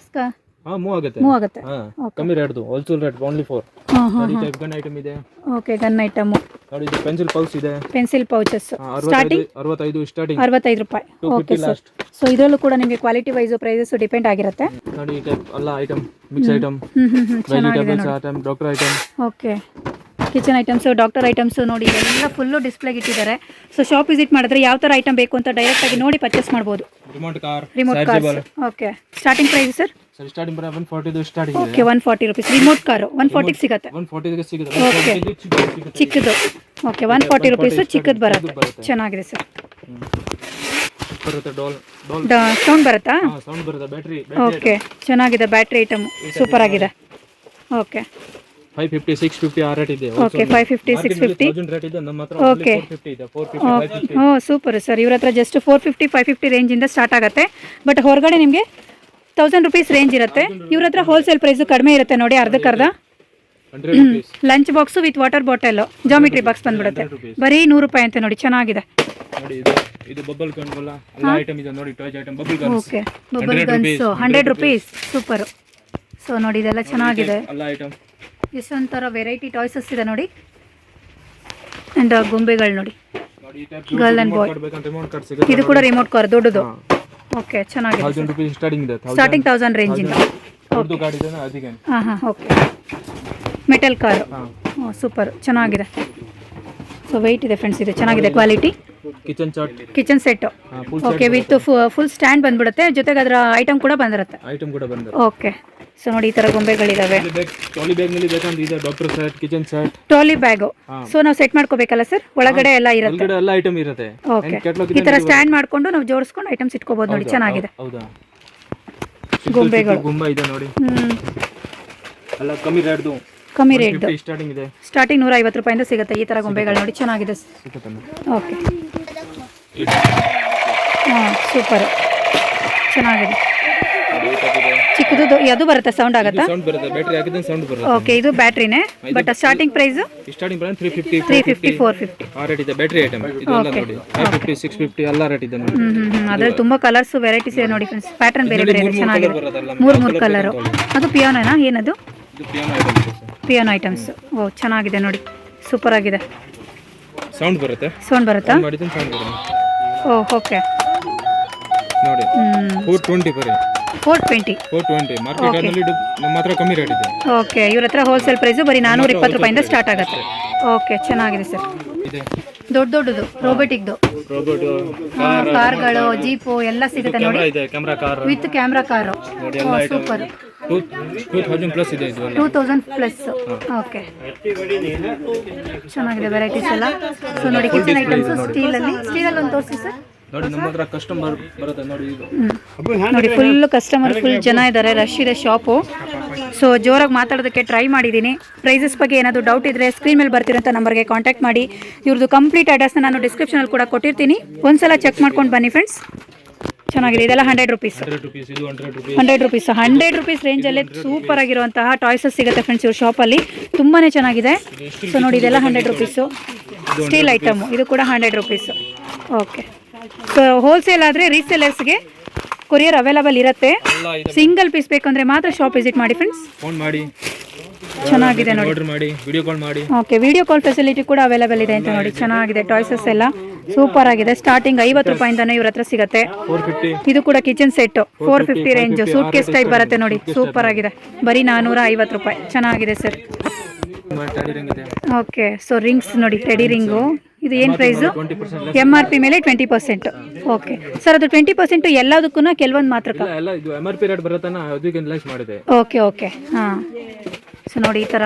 ಹಾ ಮೂವ್ ಆಗುತ್ತೆ. ಮೂವ್ ಆಗುತ್ತೆ. ಹಾ ಕಮ್ಮಿ ರೇಟ್ದು ಹೋಲ್ಸೇಲ್ ರೇಟ್ ಓನ್ಲಿ ಫೋರ್ ಹಾಂ ಹಾಂ ನೋಡಿ ಟೈಪ್ ಗನ್ ಐಟಮ್ ಇದೆ. ಓಕೆ ಗನ್ ಐಟಮು ನೋಡಿ ಇದು ಪೆನ್ಸಿಲ್ ಪೌಚ್ ಇದೆ. ಪೆನ್ಸಿಲ್ ಪೌಚಸ್ ಸ್ಟಾರ್ಟಿಂಗ್ ಅರವತ್ತೈದು ರೂಪಾಯಿ. ಓಕೆ ಸರ್ ಸೊ ಇದರಲ್ಲೂ ಕೂಡ ನಿಮಗೆ ಕ್ವಾಲಿಟಿ ವೈಸ್ ಪ್ರೈಸಸ್ ಡಿಪೆಂಡ್ ಆಗಿರುತ್ತೆ. ನೋಡಿ ಈ ಟೈಪ್ ಎಲ್ಲ ಐಟಮ್ ಮಿಕ್ಸ್ ಐಟಮ್ ಹ್ಞೂ ಹ್ಞೂ ಹ್ಞೂ vegetables item doctor item okay kitchen items doctor items ನೋಡಿ ಎಲ್ಲ ಫುಲ್ಲು ಡಿಸ್ಪ್ಲೇಗೆ ಇಟ್ಟಿದ್ದಾರೆ. ಸೊ ಶಾಪ್ ವಿಸಿಟ್ ಮಾಡಿದ್ರೆ ಯಾವ ಥರ ಐಟಮ್ ಬೇಕು ಅಂತ ಡೈರೆಕ್ಟಾಗಿ ನೋಡಿ ಪರ್ಚೇಸ್ ಮಾಡ್ಬೋದು. Remote car remote car okay starting price sir sir starting ಬರೋ ಒನ್ ಫಾರ್ಟಿದು ಸ್ಟಾರ್ಟಿಂಗ್ ಇದೆ. Okay one forty rupees remote car one ಸಿಗುತ್ತೆ. ಒನ್ ಚಿಕ್ಕದು ಓಕೆ ಒನ್ ಫಾರ್ಟಿ ರುಪೀಸು ಚಿಕ್ಕದು ಬರುತ್ತೆ. ಚೆನ್ನಾಗಿದೆ ಸರ್ ಹ್ಮ್. ಬರುತ್ತೆ ಡೋಲ್ ಡೋಲ್ ಸೌಂಡ್ ಬರುತ್ತಾ? ಹಾ ಸೌಂಡ್ ಬರುತ್ತೆ. ಬ್ಯಾಟ್ರಿ ಓಕೆ ಚೆನ್ನಾಗಿದೆ ಬ್ಯಾಟ್ರಿ ಐಟಮ್ ಸೂಪರ್ ಆಗಿದೆ. Okay five fifty six fifty ಆ ರೇಟ್ ಇದೆ. Okay five fifty six fifty thousand rate ಇದೆ. ನಮ್ಮ ಹತ್ರ Okay. ಇದೆ. ಫೋರ್ ಫಿಫ್ಟಿ ಫೈವ್ ಓ ಸೂಪರ್ ಸರ್ ಇವ್ರ ಹತ್ರ just four fifty five fifty ರೇಂಜಿಂದ start ಆಗುತ್ತೆ. ಬಟ್ ಹೊರಗಡೆ ನಿಮಗೆ ತೌಸಂಡ್ ರುಪೀಸ್ ರೇಂಜ್ ಇರುತ್ತೆ. ಇವ್ರ ಹತ್ರ ಹೋಲ್ಸೇಲ್ ಪ್ರೈಸ್ ಕಡಿಮೆ ಇರುತ್ತೆ ನೋಡಿ ಅರ್ಧಕ್ಕರ್ಧ lunch box with water bottle geometry box ಬಂದ್ಬಿಡುತ್ತೆ. ಬರೀ ನೂರು ರೂಪಾಯಿ ಅಂತೆ ನೋಡಿ ಚೆನ್ನಾಗಿದೆ. Okay bubble guns hundred rupees super so ನೋಡಿ ಇದೆಲ್ಲ ಚೆನ್ನಾಗಿದೆ. ಎಷ್ಟೊಂಥರ ವೆರೈಟಿ ಟಾಯ್ಸಸ್ ಇದೆ ನೋಡಿ. ಆ್ಯಂಡ್ ಗೊಂಬೆಗಳು ನೋಡಿ. ಗರ್ಲ್ ಈ ಬಾಯ್ ಇದು ಕೂಡ ರಿಮೋಟ್ ಕಾರ್ ದೊಡ್ಡದು. ಓಕೆ ಚೆನ್ನಾಗಿದೆ ತೌಸಂಡ್ ರುಪೀಸ್ ಸ್ಟಾರ್ಟಿಂಗ್ ಇದೆ ಸ್ಟಾರ್ಟಿಂಗ್ ತೌಸಂಡ್ ರೇಂಜಿಂದ ದೊಡ್ಡದು ಗಾಡಿ ಇದೆ ಅದಕ್ಕೆ ಹಾಂ ಹಾಂ ಓಕೆ ಮೆಟಲ್ ಕಾರು ಹಾಂ. ಸೂಪರ್ ಚೆನ್ನಾಗಿದೆ. ಸೊ ವೆಯ್ಟ್ ಇದೆ ಫ್ರೆಂಡ್ಸ್ ಇದೆ. ಚೆನ್ನಾಗಿದೆ ಕ್ವಾಲಿಟಿ ಕಿಚನ್ ಚಾಟ್ ಕಿಚನ್ ಸೆಟ್ ಹಾಂ ಓಕೆ ವಿತ್ ಫುಲ್ ಸ್ಟ್ಯಾಂಡ್ ಬಂದ್ಬಿಡುತ್ತೆ. ಜೊತೆಗೆ ಅದರ ಐಟಮ್ ಕೂಡ ಬಂದಿರುತ್ತೆ. ಐಟಮ್ ಕೂಡ ಬಂದಿರುತ್ತೆ. ಓಕೆ ಸೊ ನೋಡಿ ಈ ತರ ಗೊಂಬೆಗಳಿದಾವೆ. ಟ್ರಾಲಿ ಬ್ಯಾಗ್ನಲ್ಲಿ ಬೇಕಂದ್ರೆ ಬೇಕಂತ ಇದೆ doctor set kitchen set trolley bag. So ನಾವು ಸೆಟ್ ಮಾಡ್ಕೋಬೇಕಲ್ಲ ಸರ್ ಒಳಗಡೆ ಎಲ್ಲ ಇರುತ್ತೆ. ಒಳಗಡೆ ಎಲ್ಲ ಐಟಮ್ ಇರುತ್ತೆ. ಓಕೆ ಕ್ಯಾಟ್ಲಾಗ್ ಈ ತರ ಸ್ಟ್ಯಾಂಡ್ ಮಾಡ್ಕೊಂಡು ನಾವು ಜೋಡಿಸ್ಕೊಂಡು ಐಟಮ್ಸ್ ಇಟ್ಕೋಬಹುದು ನೋಡಿ ಚೆನ್ನಾಗಿದೆ. ಹೌದಾ ಗೊಂಬೆಗಳು. ಗೊಂಬೆ ಇದೆ ನೋಡಿ. ಹ್ಮ್. ಅಲ್ಲ ಕಮ್ಮಿ ರೇಟ್ದು ಕಮ್ಮಿ ರೇಟ್ ಸ್ಟಾರ್ಟಿಂಗ್ ಇದೆ. ಸ್ಟಾರ್ಟಿಂಗ್ ನೂರ ಐವತ್ತು ರೂಪಾಯಿಂದ ಸಿಗುತ್ತೆ ಈ ಥರ ಗೊಂಬೆಗಳು ನೋಡಿ ಚೆನ್ನಾಗಿದೆ. ಓಕೆ ಹಾಂ ಸೂಪರ್ ಚೆನ್ನಾಗಿದೆ. ಚಿಕ್ಕದು ಅದು ಬರುತ್ತೆ ಸೌಂಡ್ ಆಗುತ್ತಾ? ಓಕೆ ಇದು ಬ್ಯಾಟ್ರಿನೇ but starting price starting three three fifty four fifty ಆ ರೇಟ್ ಇದೆ ಬ್ಯಾಟ್ರಿ ಐಟಮ್ ಇದು ಎಲ್ಲ ನೋಡಿ. ಫೈವ್ ಫಿಫ್ಟಿ ಸಿಕ್ಸ್ ಫಿಫ್ಟಿ ಎಲ್ಲ ರೇಟ್ ಇದೆ ನೋಡಿ. ಹ್ಞೂ ಹ್ಞೂ ಹ್ಞೂ ಅದರಲ್ಲಿ ತುಂಬಾ ಕಲರ್ಸ್ ವೆರೈಟೀಸ್ ಇದೆ ನೋಡಿ ಫ್ರೆಂಡ್ಸ್ ಪ್ಯಾಟರ್ನ್ ಬೇರೆ ಬೇರೆ ಚೆನ್ನಾಗಿದೆ. ಮೂರು ಮೂರು ಕಲರ್ ಅದು ಪಿಯಾನೋನಾ ಏನದು? ಪಿಯಾನೋ ಐಟಮ್ಸ್ ಓ ಚೆನ್ನಾಗಿದೆ ನೋಡಿ. ಸೂಪರ್ ಆಗಿದೆ. ಸೌಂಡ್ ಬರುತ್ತೆ? ಸೌಂಡ್ ಬರುತ್ತಾ? ಮಾಡಿದ್ರೆ ಸೌಂಡ್ ಬರುತ್ತೆ. ಓ ಓಕೆ ನೋಡಿ. ಹ್ಞೂ ಫೋರ್ ಟ್ವೆಂಟಿ ಬರೀ. Four twenty four twenty market ಅಲ್ಲಿ ನಮ್ಮ ಹತ್ರ ಕಮ್ಮಿ ರೇಟ್ ಇದೆ. ಓಕೆ ಇವ್ರ ಹತ್ರ ಹೋಲ್ಸೇಲ್ ಪ್ರೈಸು ಬರೀ ನಾನ್ನೂರ ಇಪ್ಪತ್ತು ರೂಪಾಯಿಂದ ಸ್ಟಾರ್ಟ್ ಆಗುತ್ತೆ. ಓಕೆ ಚೆನ್ನಾಗಿದೆ ಸರ್ ಇದೆ. ದೊಡ್ಡ ದೊಡ್ಡದು ರೋಬೋಟಿಕ್ದು ರೋಬೋಟ್ ಕಾರ್ಗಳು ಜೀಪು ಎಲ್ಲ ಸಿಗುತ್ತೆ ನೋಡಿ. ಇದೆ camera car with camera car ನೋಡಿ ಎಲ್ಲ super two two thousand plus ಇದೆ ಇದು ಟೂ ತೌಸಂಡ್ ಪ್ಲಸ್. ಓಕೆ. ಚೆನ್ನಾಗಿದೆ ವೆರೈಟೀಸ್ ಎಲ್ಲ. ಸೊ ನೋಡಿ ಕಿಚನ್ ಐಟಮ್ಸ್ ಸ್ಟೀಲಲ್ಲಿ ಸ್ಟೀಲಲ್ಲಿ ಒಂದು ತೋರಿಸಿ ಸರ್. ನೋಡಿ ನಮ್ಮ ಹತ್ರ ಕಸ್ಟಮರ್ ಬರುತ್ತೆ ನೋಡಿ ಇದು. ನೋಡಿ ಫುಲ್ ಕಸ್ಟಮರ್ ಫುಲ್ ಜನ ಇದ್ದಾರೆ ರಶ್ ಇದೆ ಶಾಪು ಸೊ ಜೋರಾಗಿ ಮಾತಾಡೋದಕ್ಕೆ ಟ್ರೈ ಮಾಡಿದ್ದೀನಿ. ಪ್ರೈಸಸ್ ಬಗ್ಗೆ ಏನಾದರೂ ಡೌಟ್ ಇದ್ದರೆ ಸ್ಕ್ರೀನ್ ಮೇಲೆ ಬರ್ತಿರೋಂಥ ನಂಬರ್ಗೆ ಕಾಂಟ್ಯಾಕ್ಟ್ ಮಾಡಿ. ಇವ್ರದ್ದು ಕಂಪ್ಲೀಟ್ ಅಡ್ರೆಸ್ನ ನಾನು ಡಿಸ್ಕ್ರಿಪ್ಷನಲ್ಲಿ ಕೂಡ ಕೊಟ್ಟಿರ್ತೀನಿ. ಒಂದ್ಸಲ ಚೆಕ್ ಮಾಡ್ಕೊಂಡು ಬನ್ನಿ ಫ್ರೆಂಡ್ಸ್ ಚೆನ್ನಾಗಿದೆ. ಇದೆಲ್ಲ hundred rupees hundred rupees hundred rupees hundred ರೇಂಜಲ್ಲೇ super ಆಗಿರುವಂತಹ ಟಾಯ್ಸಸ್ ಸಿಗುತ್ತೆ ಫ್ರೆಂಡ್ಸ್ ಇವ್ರ ಶಾಪಲ್ಲಿ ತುಂಬಾ ಚೆನ್ನಾಗಿದೆ. ಸೊ ನೋಡಿ ಇದೆಲ್ಲ ಹಂಡ್ರೆಡ್ ರುಪೀಸು ಸ್ಟೀಲ್ ಐಟಮು ಇದು ಕೂಡ hundred rupees okay so wholesale ಆದರೆ ರೀಸೇಲರ್ಸ್ಗೆ ಕೊರಿಯರ್ ಅವೈಲಬಲ್ ಇರುತ್ತೆ. ಸಿಂಗಲ್ ಪೀಸ್ ಬೇಕಂದ್ರೆ ಮಾತ್ರ ಶಾಪ್ ವಿಸಿಟ್ ಮಾಡಿ ಫ್ರೆಂಡ್ಸ್ ಫೋನ್ ಮಾಡಿ. ಚೆನ್ನಾಗಿದೆ ನೋಡಿ. ಆರ್ಡರ್ ಮಾಡಿ ವಿಡಿಯೋ ಕಾಲ್ ಮಾಡಿ. ಓಕೆ ವಿಡಿಯೋ ಕಾಲ್ ಫೆಸಿಲಿಟಿ ಕೂಡ ಅವೈಲಬಲ್ ಇದೆ ಅಂತ ನೋಡಿ. ಚೆನ್ನಾಗಿದೆ ಟಾಯ್ಸಸ್ ಎಲ್ಲ. ಸೂಪರ್ ಆಗಿದೆ. ಸ್ಟಾರ್ಟಿಂಗ್ ಐವತ್ತು ರೂಪಾಯಿಂದನೇ ಇವ್ರ ಹತ್ರ ಸಿಗುತ್ತೆ. ಇದು ಕೂಡ kitchen set four fifty range suitcase type ಬರುತ್ತೆ ನೋಡಿ. ಸೂಪರ್ ಆಗಿದೆ. ಬರೀ ನಾನೂರ ಐವತ್ತು ರೂಪಾಯಿ. ಚೆನ್ನಾಗಿದೆ ಸರ್ ಓಕೆ ಸೊ ರಿಂಗ್ಸ್ ನೋಡಿ ಟೆಡಿ ರಿಂಗು ಇದು ಏನು ಪ್ರೈಸು ಎಂ ಆರ್ ಪಿ ಮೇಲೆ ಟ್ವೆಂಟಿ ಪರ್ಸೆಂಟ್ ಓಕೆ ಸರ್ ಅದು ಟ್ವೆಂಟಿ ಪರ್ಸೆಂಟ್ ಎಲ್ಲದಕ್ಕೂ ಕೆಲವೊಂದು ಮಾತ್ರ ಇಲ್ಲ ಎಲ್ಲ ಇದು ಎಂ ಆರ್ ಪಿ ರೇಟ್ ಅದಕ್ಕೆ ಮಾಡಿದೆ. ಓಕೆ ಓಕೆ ಹಾಂ. ಸೊ ನೋಡಿ ಈ ಥರ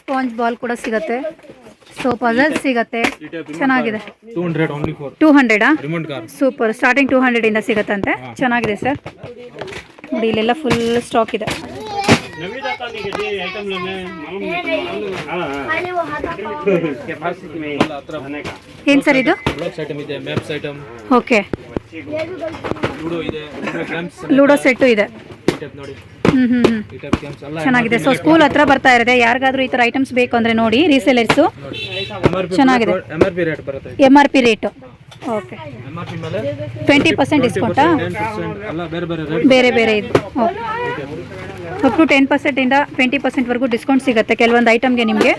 ಸ್ಪಾಂಜ್ ಬಾಲ್ ಕೂಡ ಸಿಗುತ್ತೆ. ಸೊ ಪಜಲ್ ಸಿಗುತ್ತೆ. ಚೆನ್ನಾಗಿದೆ. Two hundred super starting two ಹಂಡ್ರೆಡಿಂದ ಸಿಗತ್ತಂತೆ. ಚೆನ್ನಾಗಿದೆ ಸರ್ ನೋಡಿ ಇಲ್ಲೆಲ್ಲ ಫುಲ್ ಸ್ಟಾಕ್ ಇದೆ. ಏನು ಸರ್ ಇದು? ಓಕೆ. ಲೂಡೋ ಇದೆ. ಸೆಟ್ಟು ಇದೆ ಚೆನ್ನಾಗಿದೆ. ಸೊ ಸ್ಕೂಲ್ ಹತ್ರ ಬರ್ತಾ ಇರೋದೆ ಯಾರಿಗಾದ್ರೂ ಈ ತರ ಐಟಮ್ಸ್ ಬೇಕು ಅಂದ್ರೆ ನೋಡಿ ರೀಸೇಲರ್ಸು ಚೆನ್ನಾಗಿದೆ. M R P rate okay twenty percent ಡಿಸ್ಕೌಂಟಾ ಬೇರೆ ಬೇರೆ ಇದು ಓಕೆ ಅಪ್ ಟು ಟೆನ್ ಪರ್ಸೆಂಟಿಂದ ಟ್ವೆಂಟಿ ಪರ್ಸೆಂಟ್ವರೆಗೂ ಡಿಸ್ಕೌಂಟ್ ಸಿಗುತ್ತೆ. ಕೆಲವೊಂದು ಐಟಮ್ಗೆ ನಿಮಗೆ.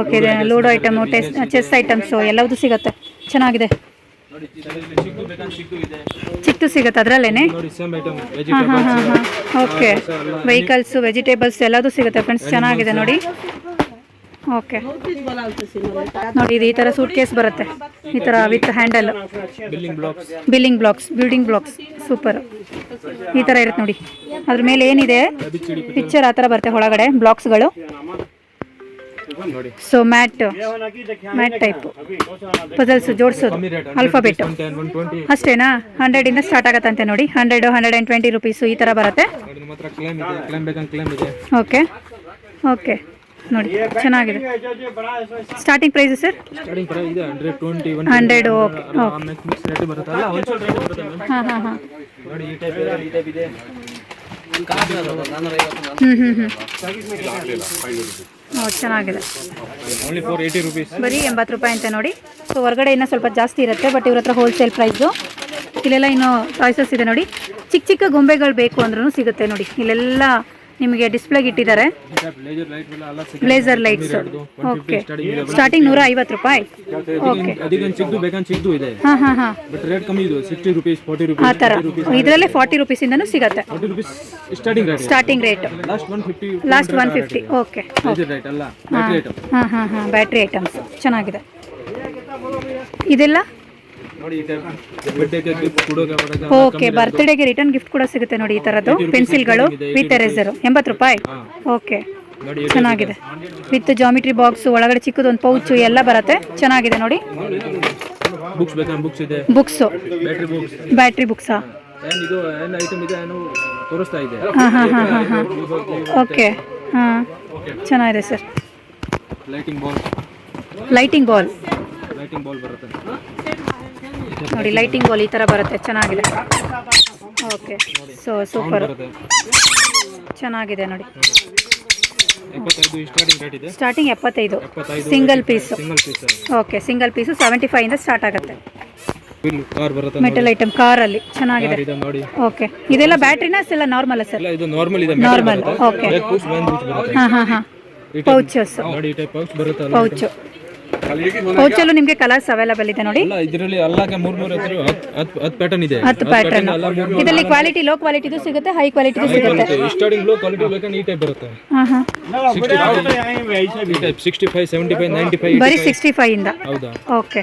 ಓಕೆ ಲೂಡೋ ಐಟಮು ಟೆಸ್ ಚೆಸ್ ಐಟಮ್ಸು ಎಲ್ಲವೂ ಸಿಗುತ್ತೆ. ಚೆನ್ನಾಗಿದೆ. ಚಿಕ್ಕದು ಚಿಕ್ಕು ಸಿಗುತ್ತೆ ಐಟಮ್ ಹಾಂ ಹಾಂ ಹಾಂ ಹಾಂ. ಓಕೆ ವೆಹಿಕಲ್ಸು ವೆಜಿಟೇಬಲ್ಸ್ ಎಲ್ಲದೂ ಸಿಗುತ್ತೆ ಫ್ರೆಂಡ್ಸ್ ಚೆನ್ನಾಗಿದೆ ನೋಡಿ. ಓಕೆ. ನೋಡಿ ಇದು ಈ ಥರ ಸೂಟ್ ಕೇಸ್ ಬರುತ್ತೆ. ಈ ಥರ with handle billing blocks building blocks super ಈ ಥರ ಇರುತ್ತೆ ನೋಡಿ. ಅದ್ರ ಮೇಲೆ ಏನಿದೆ? ಪಿಕ್ಚರ್ ಆ ಥರ ಬರುತ್ತೆ ಒಳಗಡೆ ಬ್ಲಾಕ್ಸ್ಗಳು ನೋಡಿ so mat mat type puzzles ಜೋಡಿಸೋದು. Alphabet ಅಷ್ಟೇನಾ? ಹಂಡ್ರೆಡ್ ಇಂದ ಸ್ಟಾರ್ಟ್ ಆಗತ್ತಂತೆ ನೋಡಿ. Hundred hundred and twenty rupees ಈ ಥರ ಬರುತ್ತೆ. ನೋಡಿ ನಮ್ಮ ಕ್ಲೇಮ್ ಇದೆ ಕ್ಲೇಮ್ ಬೇಕಂದ್ರೆ ಕ್ಲೇಮ್ ಇದೆ. ಓಕೆ ಓಕೆ ನೋಡಿ ಚೆನ್ನಾಗಿದೆ. Starting price sir hundred okay ಹಾಂ ಹಾಂ ಹಾಂ. ಹ್ಞೂ ಹ್ಞೂ ಹ್ಞೂ ನೋಡಿ ಚೆನ್ನಾಗಿದೆ. ಬರೀ ಎಂಬತ್ತು ರೂಪಾಯಿ ಅಂತ ನೋಡಿ. ಸೊ ಹೊರಗಡೆ ಇನ್ನೂ ಸ್ವಲ್ಪ ಜಾಸ್ತಿ ಇರುತ್ತೆ ಬಟ್ ಇವ್ರ ಹತ್ರ ಹೋಲ್ಸೇಲ್ ಪ್ರೈಸು ಇಲ್ಲೆಲ್ಲ ಇನ್ನೂ ಚಾಯ್ಸಸ್ ಇದೆ ನೋಡಿ. ಚಿಕ್ಕ ಚಿಕ್ಕ ಗೊಂಬೆಗಳು ಬೇಕು ಅಂದ್ರೂ ಸಿಗುತ್ತೆ ನೋಡಿ. ಇಲ್ಲೆಲ್ಲ ನಿಮಗೆ ಡಿಸ್ಪ್ಲೇಗೆ ಇಟ್ಟಿದ್ದಾರೆ. ಬ್ಲೇಜರ್ ಲೈಟ್ಸ್ ಓಕೆ ಸ್ಟಾರ್ಟಿಂಗ್ ನೂರ ಐವತ್ತು ರೂಪಾಯಿ. ಓಕೆ ಹಾಂ ಹಾಂ ಹಾಂ. ಆ ಥರ ಇದರಲ್ಲೇ ಫಾರ್ಟಿ ರುಪೀಸಿಂದನೂ ಸಿಗುತ್ತೆ. Starting rate last one fifty okay ಹಾಂ ಹಾಂ ಹಾಂ ಬ್ಯಾಟ್ರಿ ಐಟಮ್ಸ್ ಚೆನ್ನಾಗಿದೆ. ಇದೆಲ್ಲ? ಓಕೆ ಬರ್ತ್ಡೇಗೆ ರಿಟರ್ನ್ ಗಿಫ್ಟ್ ಕೂಡ ಸಿಗುತ್ತೆ ನೋಡಿ ಈ ತರದ್ದು. ಪೆನ್ಸಿಲ್ಗಳು ವಿತ್ ಎರೇಸರು ಎಂಬತ್ತು ರೂಪಾಯಿ. ಓಕೆ ಚೆನ್ನಾಗಿದೆ. ವಿತ್ ಜಾಮಿಟ್ರಿ ಬಾಕ್ಸ್ ಒಳಗಡೆ ಚಿಕ್ಕದೊಂದು ಪೌಚು ಎಲ್ಲ ಬರುತ್ತೆ. ಚೆನ್ನಾಗಿದೆ ನೋಡಿ. ಬುಕ್ಸ್ ಬ್ಯಾಟ್ರಿ ಬುಕ್ಸ್ ಓಕೆ ಹಾಂ. ಚೆನ್ನಾಗಿದೆ sir lighting ball lighting ball lighting ball ಬರುತ್ತೆ. ನೋಡಿ ಲೈಟಿಂಗ್ ಬಾಲ್ ಈ ಥರ ಬರುತ್ತೆ. ಚೆನ್ನಾಗಿದೆ. ಓಕೆ ಸೊ ಸೂಪರ್ ಚೆನ್ನಾಗಿದೆ ನೋಡಿ. ಸ್ಟಾರ್ಟಿಂಗ್ ಎಪ್ಪತ್ತೈದು. Single piece okay single piece seventy ಇಂದ ಸ್ಟಾರ್ಟ್ ಆಗುತ್ತೆ. ಮೆಟಲ್ ಐಟಮ್ ಕಾರಲ್ಲಿ ಚೆನ್ನಾಗಿದೆ. ಕಾರ್ ಅಲ್ಲಿ ನೋಡಿ. ಓಕೆ ಇದೆಲ್ಲ ಬ್ಯಾಟ್ರಿನ ಎಲ್ಲ ನಾರ್ಮಲ್ ಸರ್ ಇಲ್ಲ ಇದು ನಾರ್ಮಲ್ ಇದೆ ನಾರ್ಮಲ್ ಓಕೆ ಹಾಂ ಹಾಂ ಹಾಂ. ಪೌಚಸ್ ಪೌಚು ಪೌಚಲ್ಲೂ ನಿಮಗೆ ಕಲರ್ಸ್ ಅವೈಲಬಲ್ ಇದೆ ನೋಡಿ. ಇದರಲ್ಲಿ ಅಲ್ಲಾಗೆ ಮೂರ್ ಮೂರ್ ಹತ್ತು ಹತ್ತು ಪ್ಯಾಟರ್ನ್ ಇದೆ ಹತ್ತು ಪ್ಯಾಟರ್ನ್ ಇದರಲ್ಲಿ ಕ್ವಾಲಿಟಿ ಲೋ ಕ್ವಾಲಿಟಿದು ಸಿಗುತ್ತೆ ಹೈ ಕ್ವಾಲಿಟಿದು ಸಿಗುತ್ತೆ. ಸ್ಟಾರ್ಟಿಂಗ್ ಲೋ ಕ್ವಾಲಿಟಿ ಬೇಕಂದ್ರೆ ಈ ಟೈಪ್ ಬರುತ್ತೆ. ಹಾಂ ಹಾಂ. Sixty five five seventy five ninety five ಬರೀ ಸಿಕ್ಸ್ಟಿ ಫೈವಿಂದ ಹೌದಾ? ಓಕೆ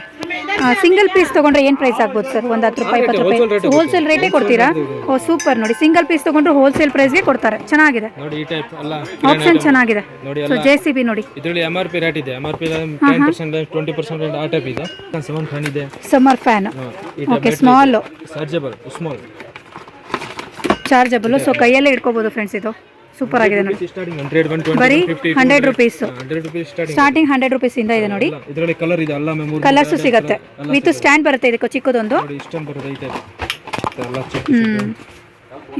ಸಿಂಗಲ್ ಪೀಸ್ ತಗೊಂಡ್ರೆ ಏನು ಪ್ರೈಸ್ ಆಗ್ಬೋದು ಸರ್ ಒಂದು ಹತ್ತು ರೂಪಾಯಿ ಇಪ್ಪತ್ತು ರೂಪಾಯಿ? ಹೋಲ್ಸೇಲ್ ರೇಟೇ ಕೊಡ್ತೀರಾ? ಓ ಸೂಪರ್ ನೋಡಿ ಸಿಂಗಲ್ ಪೀಸ್ ತಗೊಂಡ್ರೆ ಹೋಲ್ಸೇಲ್ ಪ್ರೈಸ್ಗೆ ಕೊಡ್ತಾರೆ. ಚೆನ್ನಾಗಿದೆ. ಆಪ್ಷನ್ ಚೆನ್ನಾಗಿದೆ. ಸೊ ಜೆ ಸಿ ಬಿ ನೋಡಿ. ಇದರಲ್ಲಿ ಎಂ ಆರ್ ಪಿ ರೇಟ್ ಇದೆ. M R P ten percent twenty percent ಆ ಟೈಪ್ ಇದೆ. ಸೆವೆನ್ ಫ್ಯಾನ್ ಇದೆ. Summer fan okay small chargeable small chargeable so ಕೈಯಲ್ಲೇ ಇಟ್ಕೋಬೋದು ಫ್ರೆಂಡ್ಸ್ ಇದು. ಸೂಪರ್ ಆಗಿದೆ ನೋಡಿ. ಬರೀ hundred rupees starting hundred rupees ಇಂದ ಇದೆ ನೋಡಿ. ಕಲರ್ಸ್ ಸಿಗುತ್ತೆ. ವಿತ್ ಸ್ಟ್ಯಾಂಡ್ ಬರುತ್ತೆ ಇದಕ್ಕೆ ಚಿಕ್ಕದೊಂದು.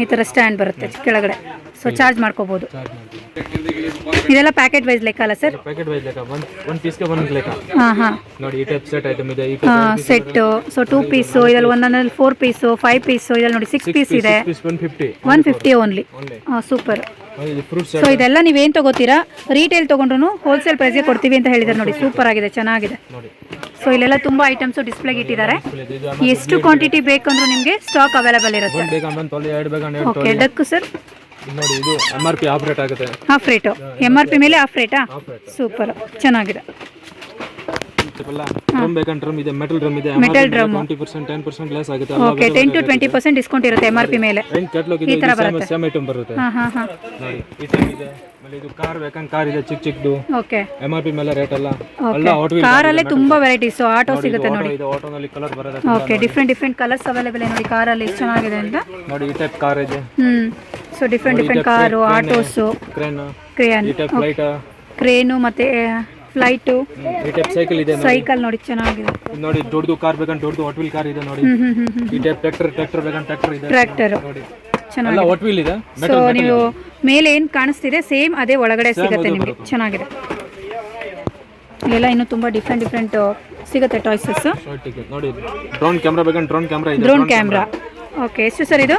ಈ ತರ ಸ್ಟ್ಯಾಂಡ್ ಬರುತ್ತೆ ಕೆಳಗಡೆ. ಸೊ ಚಾರ್ಜ್ ಮಾಡ್ಕೋಬೋದು. ಚಾರ್ಜ್ ಮಾಡಿ ಇದೆಲ್ಲ ಪ್ಯಾಕೆಟ್ ವೈಸ್ ಲೆಕ್ಕ ಅಲ್ಲ ಸರ್ ಪ್ಯಾಕೆಟ್ ವೈಸ್ ಲೆಕ್ಕ. ಒಂದು ಪೀಸ್ಗೆ ಒಂದು ಲೆಕ್ಕ. ಹಾಂ ಹಾಂ. ನೋಡಿ ಈ ಟೈಪ್ ಸೆಟ್ ಐಟಮ್ ಇದೆ. ಈ ಸೆಟ್ಟು ಸೊ ಟೂ ಪೀಸು ಇದ್ರಲ್ಲಿ ಒಂದೊಂದಲ್ಲಿ ಫೋರ್ ಪೀಸು ಫೈವ್ ಪೀಸು ಇದ್ರಲ್ಲಿ ನೋಡಿ ಸಿಕ್ಸ್ ಪೀಸ್ ಇದೆ. One fifty one fifty only only super so ಇದೆಲ್ಲ ನೀವೇನು ತಗೋತೀರಾ? ರೀಟೇಲ್ ತೊಗೊಂಡ್ರು ಹೋಲ್ಸೇಲ್ ಪ್ರೈಸ್ಗೆ ಕೊಡ್ತೀವಿ ಅಂತ ಹೇಳಿದ್ದಾರೆ ನೋಡಿ. ಸೂಪರ್ ಆಗಿದೆ ಚೆನ್ನಾಗಿದೆ. ಸೊ ಇಲ್ಲೆಲ್ಲ ತುಂಬ ಐಟಮ್ಸು ಡಿಸ್ಪ್ಲೇಗೆ ಇಟ್ಟಿದ್ದಾರೆ. ಎಷ್ಟು ಕ್ವಾಂಟಿಟಿ ಬೇಕಂದ್ರೂ ನಿಮಗೆ ಸ್ಟಾಕ್ ಅವೈಲೇಬಲ್ ಇರುತ್ತೆ. ಓಕೆ ಡಕ್ಕು ಸರ್ ನೋಡಿ ಇದು ಎಂ ಆರ್ ಪಿ ಆಪ್ರೇಟ್ ಆಗುತ್ತೆ. Half rate M R P ಮೇಲೆ ಹಾಫ್ ರೇಟಾ ಸೂಪರ್ ಚೆನ್ನಾಗಿದೆ. ಡ್ರಮ್ ಬೇಕಂದ್ರೆ ಡ್ರಮ್ ಇದೆ ಮೆಟಲ್ ಡ್ರಮ್ ಇದೆ. Metal drum. Twenty percent ten percent less ಆಗುತ್ತೆ. Okay ten to twenty percent discount ಇರುತ್ತೆ ಎಂ ಆರ್ ಪಿ ಮೇಲೆ. ಹೆಂಗ್ ಕ್ಯಾಟ್ಲಾಗ್ ಇದೆ ಸೇಮ್ ಐಟಮ್ ಬರುತ್ತೆ. ನೋಡಿ ಈ ಟೈಪ್ ಇದೆ. ಆಮೇಲೆ ಇದು ಕಾರ್ ಬೇಕಂದ್ರೆ ಕಾರ್ ಇದೆ ಚಿಕ್ಕ ಚಿಕ್ಕದು ಓಕೆ ಎಂ ಆರ್ ಪಿ ಮೇಲೆ ರೇಟ್ ಎಲ್ಲ. ಎಲ್ಲ ಆಟೋ ಕಾರಲ್ಲೇ ತುಂಬಾ ವೆರೈಟೀಸ್ ಆಟೋ ಸಿಗುತ್ತೆ ನೋಡಿ. ಇದು ಆಟೋನಲ್ಲಿ ಕಲರ್ ಬರೋದು okay different different colours available ನೋಡಿ. ಕಾರಲ್ಲಿ ಎಷ್ಟು ಚೆನ್ನಾಗಿದೆ ಅಂತ? ನೋಡಿ ಈ ಟೈಪ್ ಕಾರ್ ಇದೆ. So different different car autos crane crane ಮತ್ತೆ ಫ್ಲೈಟು ಟೈಪ್ ಸೈಕಲ್ ಇದೆ ನೋಡಿ. ಸೈಕಲ್ ನೋಡಿ ಚೆನ್ನಾಗಿದೆ. ಇದು ನೋಡಿ ದೊಡ್ಡದು ಕಾರ್ ಬೇಕಂತ ದೊಡ್ಡದು ವಾಟ್ ವೀಲ್ ಕಾರ್ ಇದೆ ನೋಡಿ. ಈ ಟೈಪ್ ಟ್ರ್ಯಾಕ್ಟರ್ ಟ್ರ್ಯಾಕ್ಟರ್ ಬೇಕಂದ್ರೆ ಟ್ರ್ಯಾಕ್ಟರ್ ಇದೆ. ಟ್ರ್ಯಾಕ್ಟರ್ ಚೆನ್ನಾಗಿ ಎಲ್ಲ ಆಟ್ ವೀಲ್ ಇದೆ. ಸೊ ನೀವು ಮೇಲೆ ಏನು ಕಾಣಿಸ್ತಿದೆ ಸೇಮ್ ಅದೇ ಒಳಗಡೆ ಸಿಗುತ್ತೆ ನಿಮಗೆ. ಚೆನ್ನಾಗಿದೆ. ಇಲ್ಲೆಲ್ಲ ಇನ್ನೂ ತುಂಬ ಡಿಫ್ರೆಂಟ್ ಡಿಫ್ರೆಂಟ್ ಸಿಗುತ್ತೆ ಟಾಯ್ಸಸ್ ನೋಡಿ ಡ್ರೋನ್ ಕ್ಯಾಮ್ರಾ ಬೇಕಂತ ಡ್ರೋನ್ ಕ್ಯಾಮ್ರಾ ಇದೆ. ಡ್ರೋನ್ ಕ್ಯಾಮ್ರಾ ಓಕೆ ಎಷ್ಟು ಸರ್ ಇದು?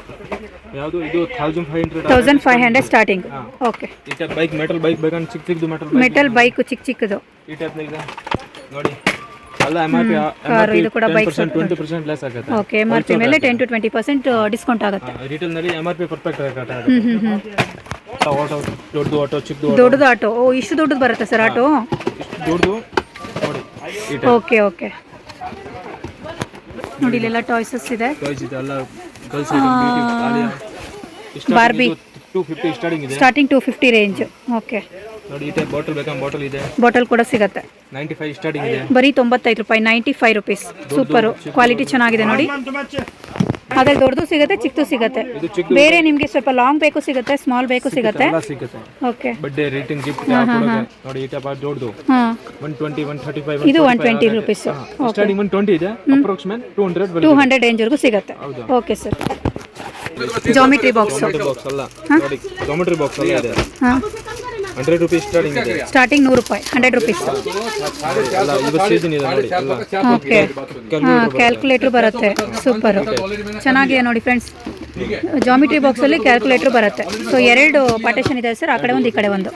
ಯಾವುದು? ಇದು thousand five hundred thousand five hundred starting okay ಈ ಟೈಪ್ ಬೈಕ್ ಮೆಟಲ್ ಬೈಕ್ ಬೇಕಂದ್ರೆ ಚಿಕ್ಕ ಚಿಕ್ಕದು ಮೆಟಲ್ ಮೆಟಲ್ ಬೈಕು ಚಿಕ್ಕ ಚಿಕ್ಕದು. ಈ ಟೈಪ್ ಇದೆ ನೋಡಿ. ಅಲ್ಲ ಎಂ ಆರ್ ಪಿ ಕಾರು ಇದು ಕೂಡ ಬೈಕ್ ಟ್ವೆಂಟಿ ಪರ್ಸೆಂಟ್ ಲೆಸ್ ಆಗುತ್ತೆ. ಓಕೆ ಎಂ ಆರ್ ಪಿ ಮೇಲೆ ten to twenty percent discount ಆಗುತ್ತೆ. ರಿಟೇಲ್ನಲ್ಲಿ ಎಂ ಆರ್ ಪಿ ಪರ್ಫೆಕ್ಟ್ ಆಗುತ್ತೆ. ಆಟೋ ದೊಡ್ಡದು ಆಟೋ ಚಿಕ್ಕದು ದೊಡ್ಡದು ಆಟೋ ಓ ಇಷ್ಟು ದೊಡ್ಡದು ಬರುತ್ತೆ ಸರ್ ಆಟೋ ದೊಡ್ಡದು ನೋಡಿ ಓಕೆ ಓಕೆ ನೋಡಿ ಇಲ್ಲೆಲ್ಲ ಟಾಯ್ಸಸ್ ಇದೆ. ಟಾಯ್ಸ್ ಇದೆ ಎಲ್ಲ ಇದೆ starting two fifty range okay ನೋಡಿ ಈ ಟೈಪ್ ಬಾಟಲ್ ಬೇಕಂದ್ರೆ ಬಾಟಲ್ ಇದೆ. ಬಾಟಲ್ ಕೂಡ ಸಿಗುತ್ತೆ. ನೈಂಟಿ ಫೈವ್ ಸ್ಟಾರ್ಟಿಂಗ್ ಇದೆ. ಬರೀ ತೊಂಬತ್ತೈದು ರೂಪಾಯಿ ninety five rupees super quality ಚೆನ್ನಾಗಿದೆ ನೋಡಿ. ಅದ್ರಲ್ಲಿ ದೊಡ್ಡದು ಸಿಗುತ್ತೆ ಚಿಕ್ಕದು ಸಿಗುತ್ತೆ. ಬೇರೆ ನಿಮಗೆ ಸ್ವಲ್ಪ ಲಾಂಗ್ ಬೇಕು ಸಿಗುತ್ತೆ ಸ್ಮಾಲ್ ಬೇಕು ಸಿಗುತ್ತೆ ಓಕೆ ಬರ್ಡೇ ರೇಟಿಂಗ್ ಗಿಫ್ಟ್ ನೋಡಿ ಈ ಟೈಪ್ ದೊಡ್ಡದು. ಇದು one twenty rupees starting one twenty ಇದೆ. ಅಪ್ರಾಕ್ಸಿಮೇಟ್ ಟೂ ಹಂಡ್ರೆಡ್ ರೇಂಜ್ ಸಿಗುತ್ತೆ. Okay sir geometry box box ಅಲ್ಲ. ನೋಡಿ ಟೊಮೆಟೊ ಬಾಕ್ಸ್ ಎಲ್ಲ ಇದೆ. ಹಾಂ. ಹಂಡ್ರೆಡ್ ರುಪೀಸ್ ಸ್ಟಾರ್ಟಿಂಗ್ ಇದೆ. ಸ್ಟಾರ್ಟಿಂಗ್ ನೂರು ರೂಪಾಯಿ ಹಂಡ್ರೆಡ್ ರುಪೀಸ್. ಎಲ್ಲ ಇವತ್ತು ಸೀಸನ್ ಇದೆ ನೋಡಿ ಎಲ್ಲ ಓಕೆ ಹಾಂ ಕ್ಯಾಲ್ಕುಲೇಟ್ರ್ ಬರುತ್ತೆ. ಸೂಪರ್ ಚೆನ್ನಾಗಿದೆ ನೋಡಿ ಫ್ರೆಂಡ್ಸ್ ಜಾಮಿಟ್ರಿ ಬಾಕ್ಸಲ್ಲಿ ಕ್ಯಾಲ್ಕುಲೇಟರ್ ಬರುತ್ತೆ. ಸೊ ಎರಡು ಪಾರ್ಟೇಷನ್ ಇದೆ ಸರ್ ಆ ಕಡೆ ಒಂದು ಈ ಕಡೆ ಒಂದು.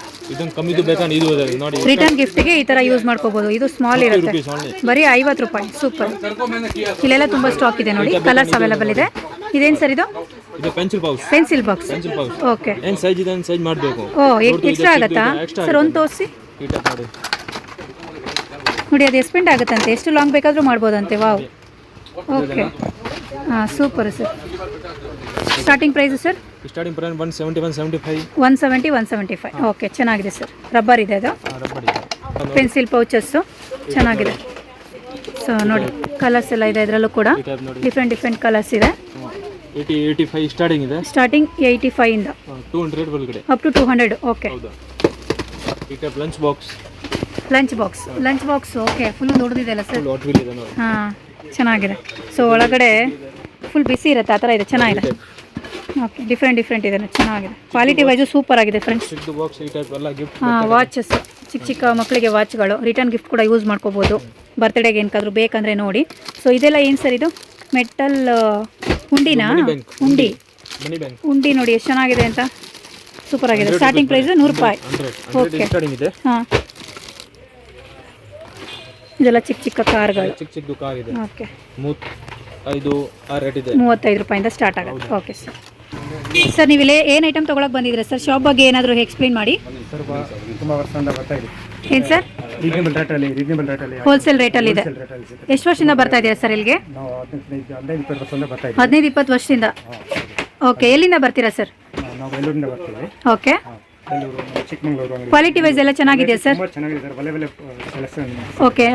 ರಿಟರ್ನ್ ಗಿಫ್ಟಿಗೆ ಈ ತರ ಯೂಸ್ ಮಾಡ್ಕೋಬಹುದು ಇದು ಸ್ಮಾಲ್ ಇರುತ್ತೆ. ಬರೀ ಐವತ್ತು ರೂಪಾಯಿ. ಸೂಪರ್ ಇಲ್ಲೆಲ್ಲ ತುಂಬಾ ಸ್ಟಾಕ್ ಇದೆ ನೋಡಿ. ಕಲರ್ಸ್ ಅವೈಲೇಬಲ್ ಇದೆ. ಇದೇನು ಸರ್ ಇದು? ಇದು pencil box pencil box pencil box okay ಏನು ಸೈಜ್ ಇದೆ ಸೈಜ್ ಮಾಡಬೇಕು? ಓ ಎಕ್ಸ್ಟ್ರಾ ಆಗುತ್ತಾ? ಸರ್ ಒಂದು ತೋರಿಸಿ. ಈ ಟೈಪ್ ನೋಡಿ ನೋಡಿ ಅದು ಎಸ್ಪೆಂಡ್ ಆಗುತ್ತಂತೆ? ಎಷ್ಟು ಲಾಂಗ್ ಬೇಕಾದರೂ ಮಾಡ್ಬೋದಂತೆ? ವಾವ್ ಓಕೆ ಹಾಂ super sir starting price sir starting price one seventy one seventy five one seventy one seventy five okay ಚೆನ್ನಾಗಿದೆ ಸರ್ ರಬ್ಬರ್ ಇದೆ ಅದು. ರಬ್ಬರ್ ಇದೆ. ಪೆನ್ಸಿಲ್ ಪೌಚಸ್ಸು ಚೆನ್ನಾಗಿದೆ. ಸೊ ನೋಡಿ ಕಲರ್ಸ್ ಎಲ್ಲ ಇದೆ ಇದರಲ್ಲೂ ಕೂಡ. ಡಿಫ್ರೆಂಟ್ ಡಿಫ್ರೆಂಟ್ ಕಲರ್ಸ್ ಇದೆ. ಏಯ್ಟಿ ಏಯ್ಟಿ ಫೈವ್ ಸ್ಟಾರ್ಟಿಂಗ್ ಇದೆ? ಸ್ಟಾರ್ಟಿಂಗ್ ಏಯ್ಟಿ ಇಂದ. ಟೂ ಹಂಡ್ರೆಡ್ ಒಳಗಡೆ. Up to two hundred okay ಹೌದಾ? ಈ type lunch box lunch box lunch box okay full ದೊಡ್ಡದಿದೆ ಅಲ್ಲ ಸರ್ ಫುಲ್ ವಾಟ್ ವೀಲ್ ಇದೆ ನೋಡಿ. ಹಾಂ ಚೆನ್ನಾಗಿದೆ. ಸೊ ಒಳಗಡೆ ಫುಲ್ ಬಿಸಿ ಇರುತ್ತೆ ಆ ಥರ ಇದೆ. ಚೆನ್ನಾಗಿದೆ. ಓಕೆ ಡಿಫ್ರೆಂಟ್ ಡಿಫ್ರೆಂಟ್ ಇದೆ. ಚೆನ್ನಾಗಿದೆ. ಕ್ವಾಲಿಟಿ ವೈಸು ಸೂಪರ್ ಆಗಿದೆ ಫ್ರೆಂಡ್ಸ್ ಬಾಕ್ಸ್ ಈ ಟೈಪ್ ಎಲ್ಲ ಗಿಫ್ಟ್ ಹಾಂ ವಾಚಸ್ ಚಿಕ್ಕ ಚಿಕ್ಕ ಮಕ್ಕಳಿಗೆ ವಾಚ್ಗಳು ರಿಟರ್ನ್ ಗಿಫ್ಟ್ ಕೂಡ ಯೂಸ್ ಮಾಡ್ಕೋಬೋದು. ಬರ್ತ್ಡೇಗೆ ಏನಕ್ಕಾದ್ರೂ ಬೇಕಂದರೆ ನೋಡಿ. ಸೊ ಇದೆಲ್ಲ ಏನು ಸರ್ ಇದು? ಮೆಟಲ್ ಉಂಡಿನಾ ಬ್ಯಾಂಕ್ ಉಂಡಿ ಉಂಡಿ ನೋಡಿ ಎಷ್ಟು ಚೆನ್ನಾಗಿದೆ ಅಂತ. ಸೂಪರ್ ಆಗಿದೆ. ಸ್ಟಾರ್ಟಿಂಗ್ ಪ್ರೈಸ್ ನೂರು ರೂಪಾಯಿ. ಓಕೆ ಹಾಂ. ಇದೆಲ್ಲ ಚಿಕ್ಕ ಚಿಕ್ಕ ಕಾರ್ಗಳು. ಚಿಕ್ಕ ಚಿಕ್ಕದು ಕಾರ್ ಇದೆ. ಓಕೆ ಮೂತ್ ಐದು ಆ ರೇಟ್ ಇದೆ. ಮೂವತ್ತೈದು ರೂಪಾಯಿಂದ ಸ್ಟಾರ್ಟ್ ಆಗುತ್ತೆ. ಓಕೆ ಸರ್ ಸರ್ ನೀವು ಇಲ್ಲಿ ಏನು ಐಟಮ್ ತೊಗೊಳಕ್ಕೆ ಬಂದಿದ್ದೀರಾ? ಸರ್ ಶಾಪ್ ಬಗ್ಗೆ ಏನಾದರೂ ಎಕ್ಸ್ಪ್ಲೇನ್ ಮಾಡಿ. ಸರ್ ತುಂಬ ವರ್ಷದಿಂದ ಬರ್ತಾ ಇದೆ ಏನು ಸರ್ ರೀಸನೇಬಲ್ ರೇಟಲ್ಲಿ ರೀಸನೇಬಲ್ ರೇಟಲ್ಲಿ ಹೋಲ್ಸೇಲ್ ರೇಟಲ್ಲಿ ಇದೆ. ರೇಟಲ್ಲಿ ಸಿಗುತ್ತೆ ಎಷ್ಟು ವರ್ಷದಿಂದ ಬರ್ತಾ ಇದೆಯಾ ಸರ್ ಇಲ್ಲಿಗೆ? ನಾವು ಹದಿನೈದು ಹದಿನೈದು ಇಪ್ಪತ್ತು ವರ್ಷದಿಂದ ಬರ್ತಾ ಇದ್ದೀವಿ ಹದಿನೈದು ಇಪ್ಪತ್ತು ವರ್ಷದಿಂದ? ಓಕೆ ಎಲ್ಲಿಂದ ಬರ್ತೀರಾ ಸರ್? ನಾವು- ಬೆಂಗಳೂರಿಂದ ಬರ್ತೀವಿ. ಓಕೆ ಬೆಂಗಳೂರು ನಮ್ಮ ಚಿಕ್ಕಮಗಳೂರು ಕ್ವಾಲಿಟಿ ವೈಸ್ ಎಲ್ಲ ಚೆನ್ನಾಗಿದೆಯಾ ಸರ್? ತುಂಬ ಚೆನ್ನಾಗಿದೆ ಸರ್. ಒಳ್ಳೆ ಒಳ್ಳೆ ಸೆಲೆಕ್ಷನ್ ಓಕೆ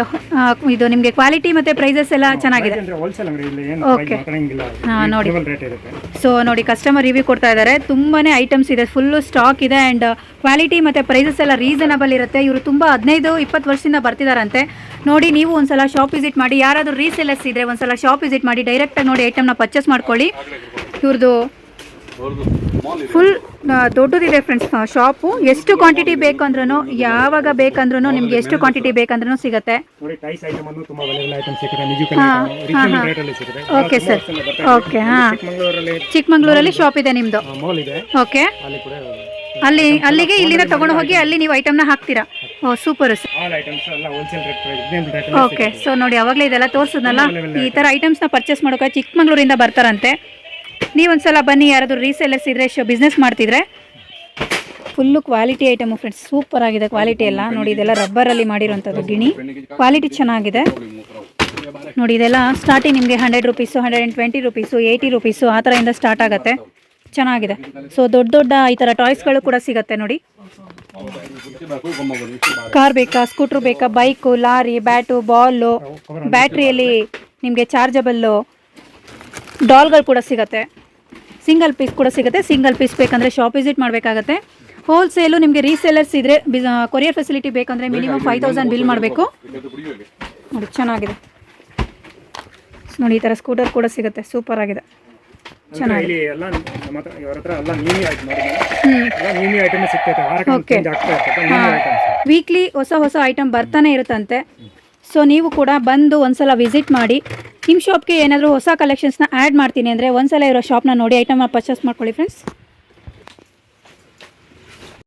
ಇದು ನಿಮಗೆ ಕ್ವಾಲಿಟಿ ಮತ್ತು ಪ್ರೈಸಸ್ ಎಲ್ಲ ಚೆನ್ನಾಗಿದೆ. ಅಂದರೆ ಹೋಲ್ಸೇಲ್ ಅಂಗಡಿ ಇಲ್ಲಿ ಏನು Okay. ಮಾತಾಡಂಗಿಲ್ಲ. ಹಾಂ ನೋಡಿ. ರೇಟ್ ಇರುತ್ತೆ. ಸೊ ನೋಡಿ ಕಸ್ಟಮರ್ ರಿವ್ಯೂ ಕೊಡ್ತಾ ಇದ್ದಾರೆ. ತುಂಬಾ ಐಟಮ್ಸ್ ಇದೆ. ಫುಲ್ಲು ಸ್ಟಾಕ್ ಇದೆ ಆ್ಯಂಡ್ ಕ್ವಾಲಿಟಿ ಮತ್ತು ಪ್ರೈಸಸ್ ಎಲ್ಲ ರೀಸನಬಲ್ ಇರುತ್ತೆ. ಇವರು ತುಂಬ ಹದಿನೈದು ಇಪ್ಪತ್ತು ವರ್ಷದಿಂದ ಬರ್ತಿದಾರಂತೆ. ನೋಡಿ ನೀವು ಒಂದ್ಸಲ ಶಾಪ್ ವಿಸಿಟ್ ಮಾಡಿ. ಯಾರಾದರೂ ರೀಸೇಲರ್ಸ್ ಇದ್ದರೆ ಒಂದ್ಸಲ ಶಾಪ್ ವಿಸಿಟ್ ಮಾಡಿ. ಡೈರೆಕ್ಟಾಗಿ ನೋಡಿ ಐಟಮ್ನ ಪರ್ಚೇಸ್ ಮಾಡ್ಕೊಳ್ಳಿ. ಇವ್ರದ್ದು ಫುಲ್ ದೊಡ್ಡದಿದೆ ಫ್ರೆಂಡ್ಸ್ ಶಾಪು ಎಷ್ಟು ಕ್ವಾಂಟಿಟಿ ಬೇಕಂದ್ರೂ ಯಾವಾಗ ಬೇಕಂದ್ರೂ ನಿಮ್ಗೆ ಎಷ್ಟು ಕ್ವಾಂಟಿಟಿ ಬೇಕಂದ್ರೂ ಸಿಗುತ್ತೆ. ನೋಡಿ ಸರ್ ಓಕೆ ಹಾಂ. ಚಿಕ್ಕಮಗಳೂರಲ್ಲಿ ಶಾಪ್ ಇದೆ. ನಿಮ್ಮದು ಓಕೆ ಅಲ್ಲಿ ಕೂಡ ಅಲ್ಲಿ ಅಲ್ಲಿಗೆ ಇಲ್ಲಿಂದ ತಗೊಂಡು ಹೋಗಿ ಅಲ್ಲಿ ನೀವು ಐಟಮ್ನ ಹಾಕ್ತೀರಾ? ಓ ಸೂಪರ್ ಓಕೆ ಸೊ ನೋಡಿ ಅವಾಗಲೇ ಇದೆಲ್ಲ ತೋರಿಸಿದ್ನಲ್ಲ ಈ ಥರ ಐಟಮ್ಸ್ನ ಪರ್ಚೇಸ್ ಮಾಡೋಕೆ ಚಿಕ್ಕಮಂಗ್ಳೂರಿಂದ ಬರ್ತಾರಂತೆ. ನೀವೊಂದ್ಸಲ ಬನ್ನಿ, ಯಾರಾದರೂ ರೀಸೇಲರ್ಸ್ ಶೋ ಬಿಸ್ನೆಸ್ ಮಾಡ್ತಿದ್ರೆ. Full quality item friends super ಆಗಿದೆ ಕ್ವಾಲಿಟಿ ಎಲ್ಲ. ನೋಡಿ, ಇದೆಲ್ಲ ರಬ್ಬರಲ್ಲಿ ಮಾಡಿರೋಂಥದ್ದು ಗಿಣಿ. ಕ್ವಾಲಿಟಿ ಚೆನ್ನಾಗಿದೆ. ನೋಡಿ, ಇದೆಲ್ಲ ಸ್ಟಾರ್ಟಿಂಗ್ ನಿಮಗೆ hundred rupees hundred and twenty rupees eighty rupees ಆ ಥರದಿಂದ ಸ್ಟಾರ್ಟ್ ಆಗುತ್ತೆ. ಚೆನ್ನಾಗಿದೆ. ಸೊ ದೊಡ್ಡ ದೊಡ್ಡ ಈ ಥರ ಟಾಯ್ಸ್ಗಳು ಕೂಡ ಸಿಗುತ್ತೆ ನೋಡಿ. ಕಾರ್ ಬೇಕಾ ಸ್ಕೂಟ್ರ್ ಬೇಕಾ ಬೈಕು ಲಾರಿ ಬ್ಯಾಟು ಬಾಲು ಬ್ಯಾಟ್ರಿಯಲ್ಲಿ ನಿಮಗೆ ಚಾರ್ಜಬಲ್ಲು ಡಾಲ್ಗಳು ಕೂಡ ಸಿಗುತ್ತೆ. ಸಿಂಗಲ್ ಪೀಸ್ ಕೂಡ ಸಿಗುತ್ತೆ. ಸಿಂಗಲ್ ಪೀಸ್ ಬೇಕಂದರೆ ಶಾಪ್ ವಿಸಿಟ್ ಮಾಡಬೇಕಾಗತ್ತೆ. ಹೋಲ್ಸೇಲು ನಿಮಗೆ ರೀಸೇಲರ್ಸ್ ಇದ್ದರೆ ಕೊರಿಯರ್ ಫೆಸಿಲಿಟಿ ಬೇಕಂದರೆ ಮಿನಿಮಮ್ ಫೈವ್ ತೌಸಂಡ್ ಬಿಲ್ ಮಾಡಬೇಕು. ನೋಡಿ ಚೆನ್ನಾಗಿದೆ. ನೋಡಿ ಈ ಥರ ಸ್ಕೂಟರ್ ಕೂಡ ಸಿಗುತ್ತೆ. ಸೂಪರ್ ಆಗಿದೆ. ಚೆನ್ನಾಗಿದೆ. ಓಕೆ ವೀಕ್ಲಿ ಹೊಸ ಹೊಸ ಐಟಮ್ ಬರ್ತಾನೆ ಇರುತ್ತಂತೆ. ಸೊ ನೀವು ಕೂಡ ಬಂದು ಒಂದ್ಸಲ ವಿಸಿಟ್ ಮಾಡಿ, ನಿಮ್ಮ ಶಾಪ್ಗೆ ಏನಾದರೂ ಹೊಸ ಕಲೆಕ್ಷನ್ಸ್ನ ಆ್ಯಡ್ ಮಾಡ್ತೀನಿ ಅಂದರೆ ಒಂದ್ಸಲ ಇರೋ ಶಾಪ್ನ ನೋಡಿ ಐಟಮ್ನ ಪರ್ಚೇಸ್ ಮಾಡ್ಕೊಳ್ಳಿ ಫ್ರೆಂಡ್ಸ್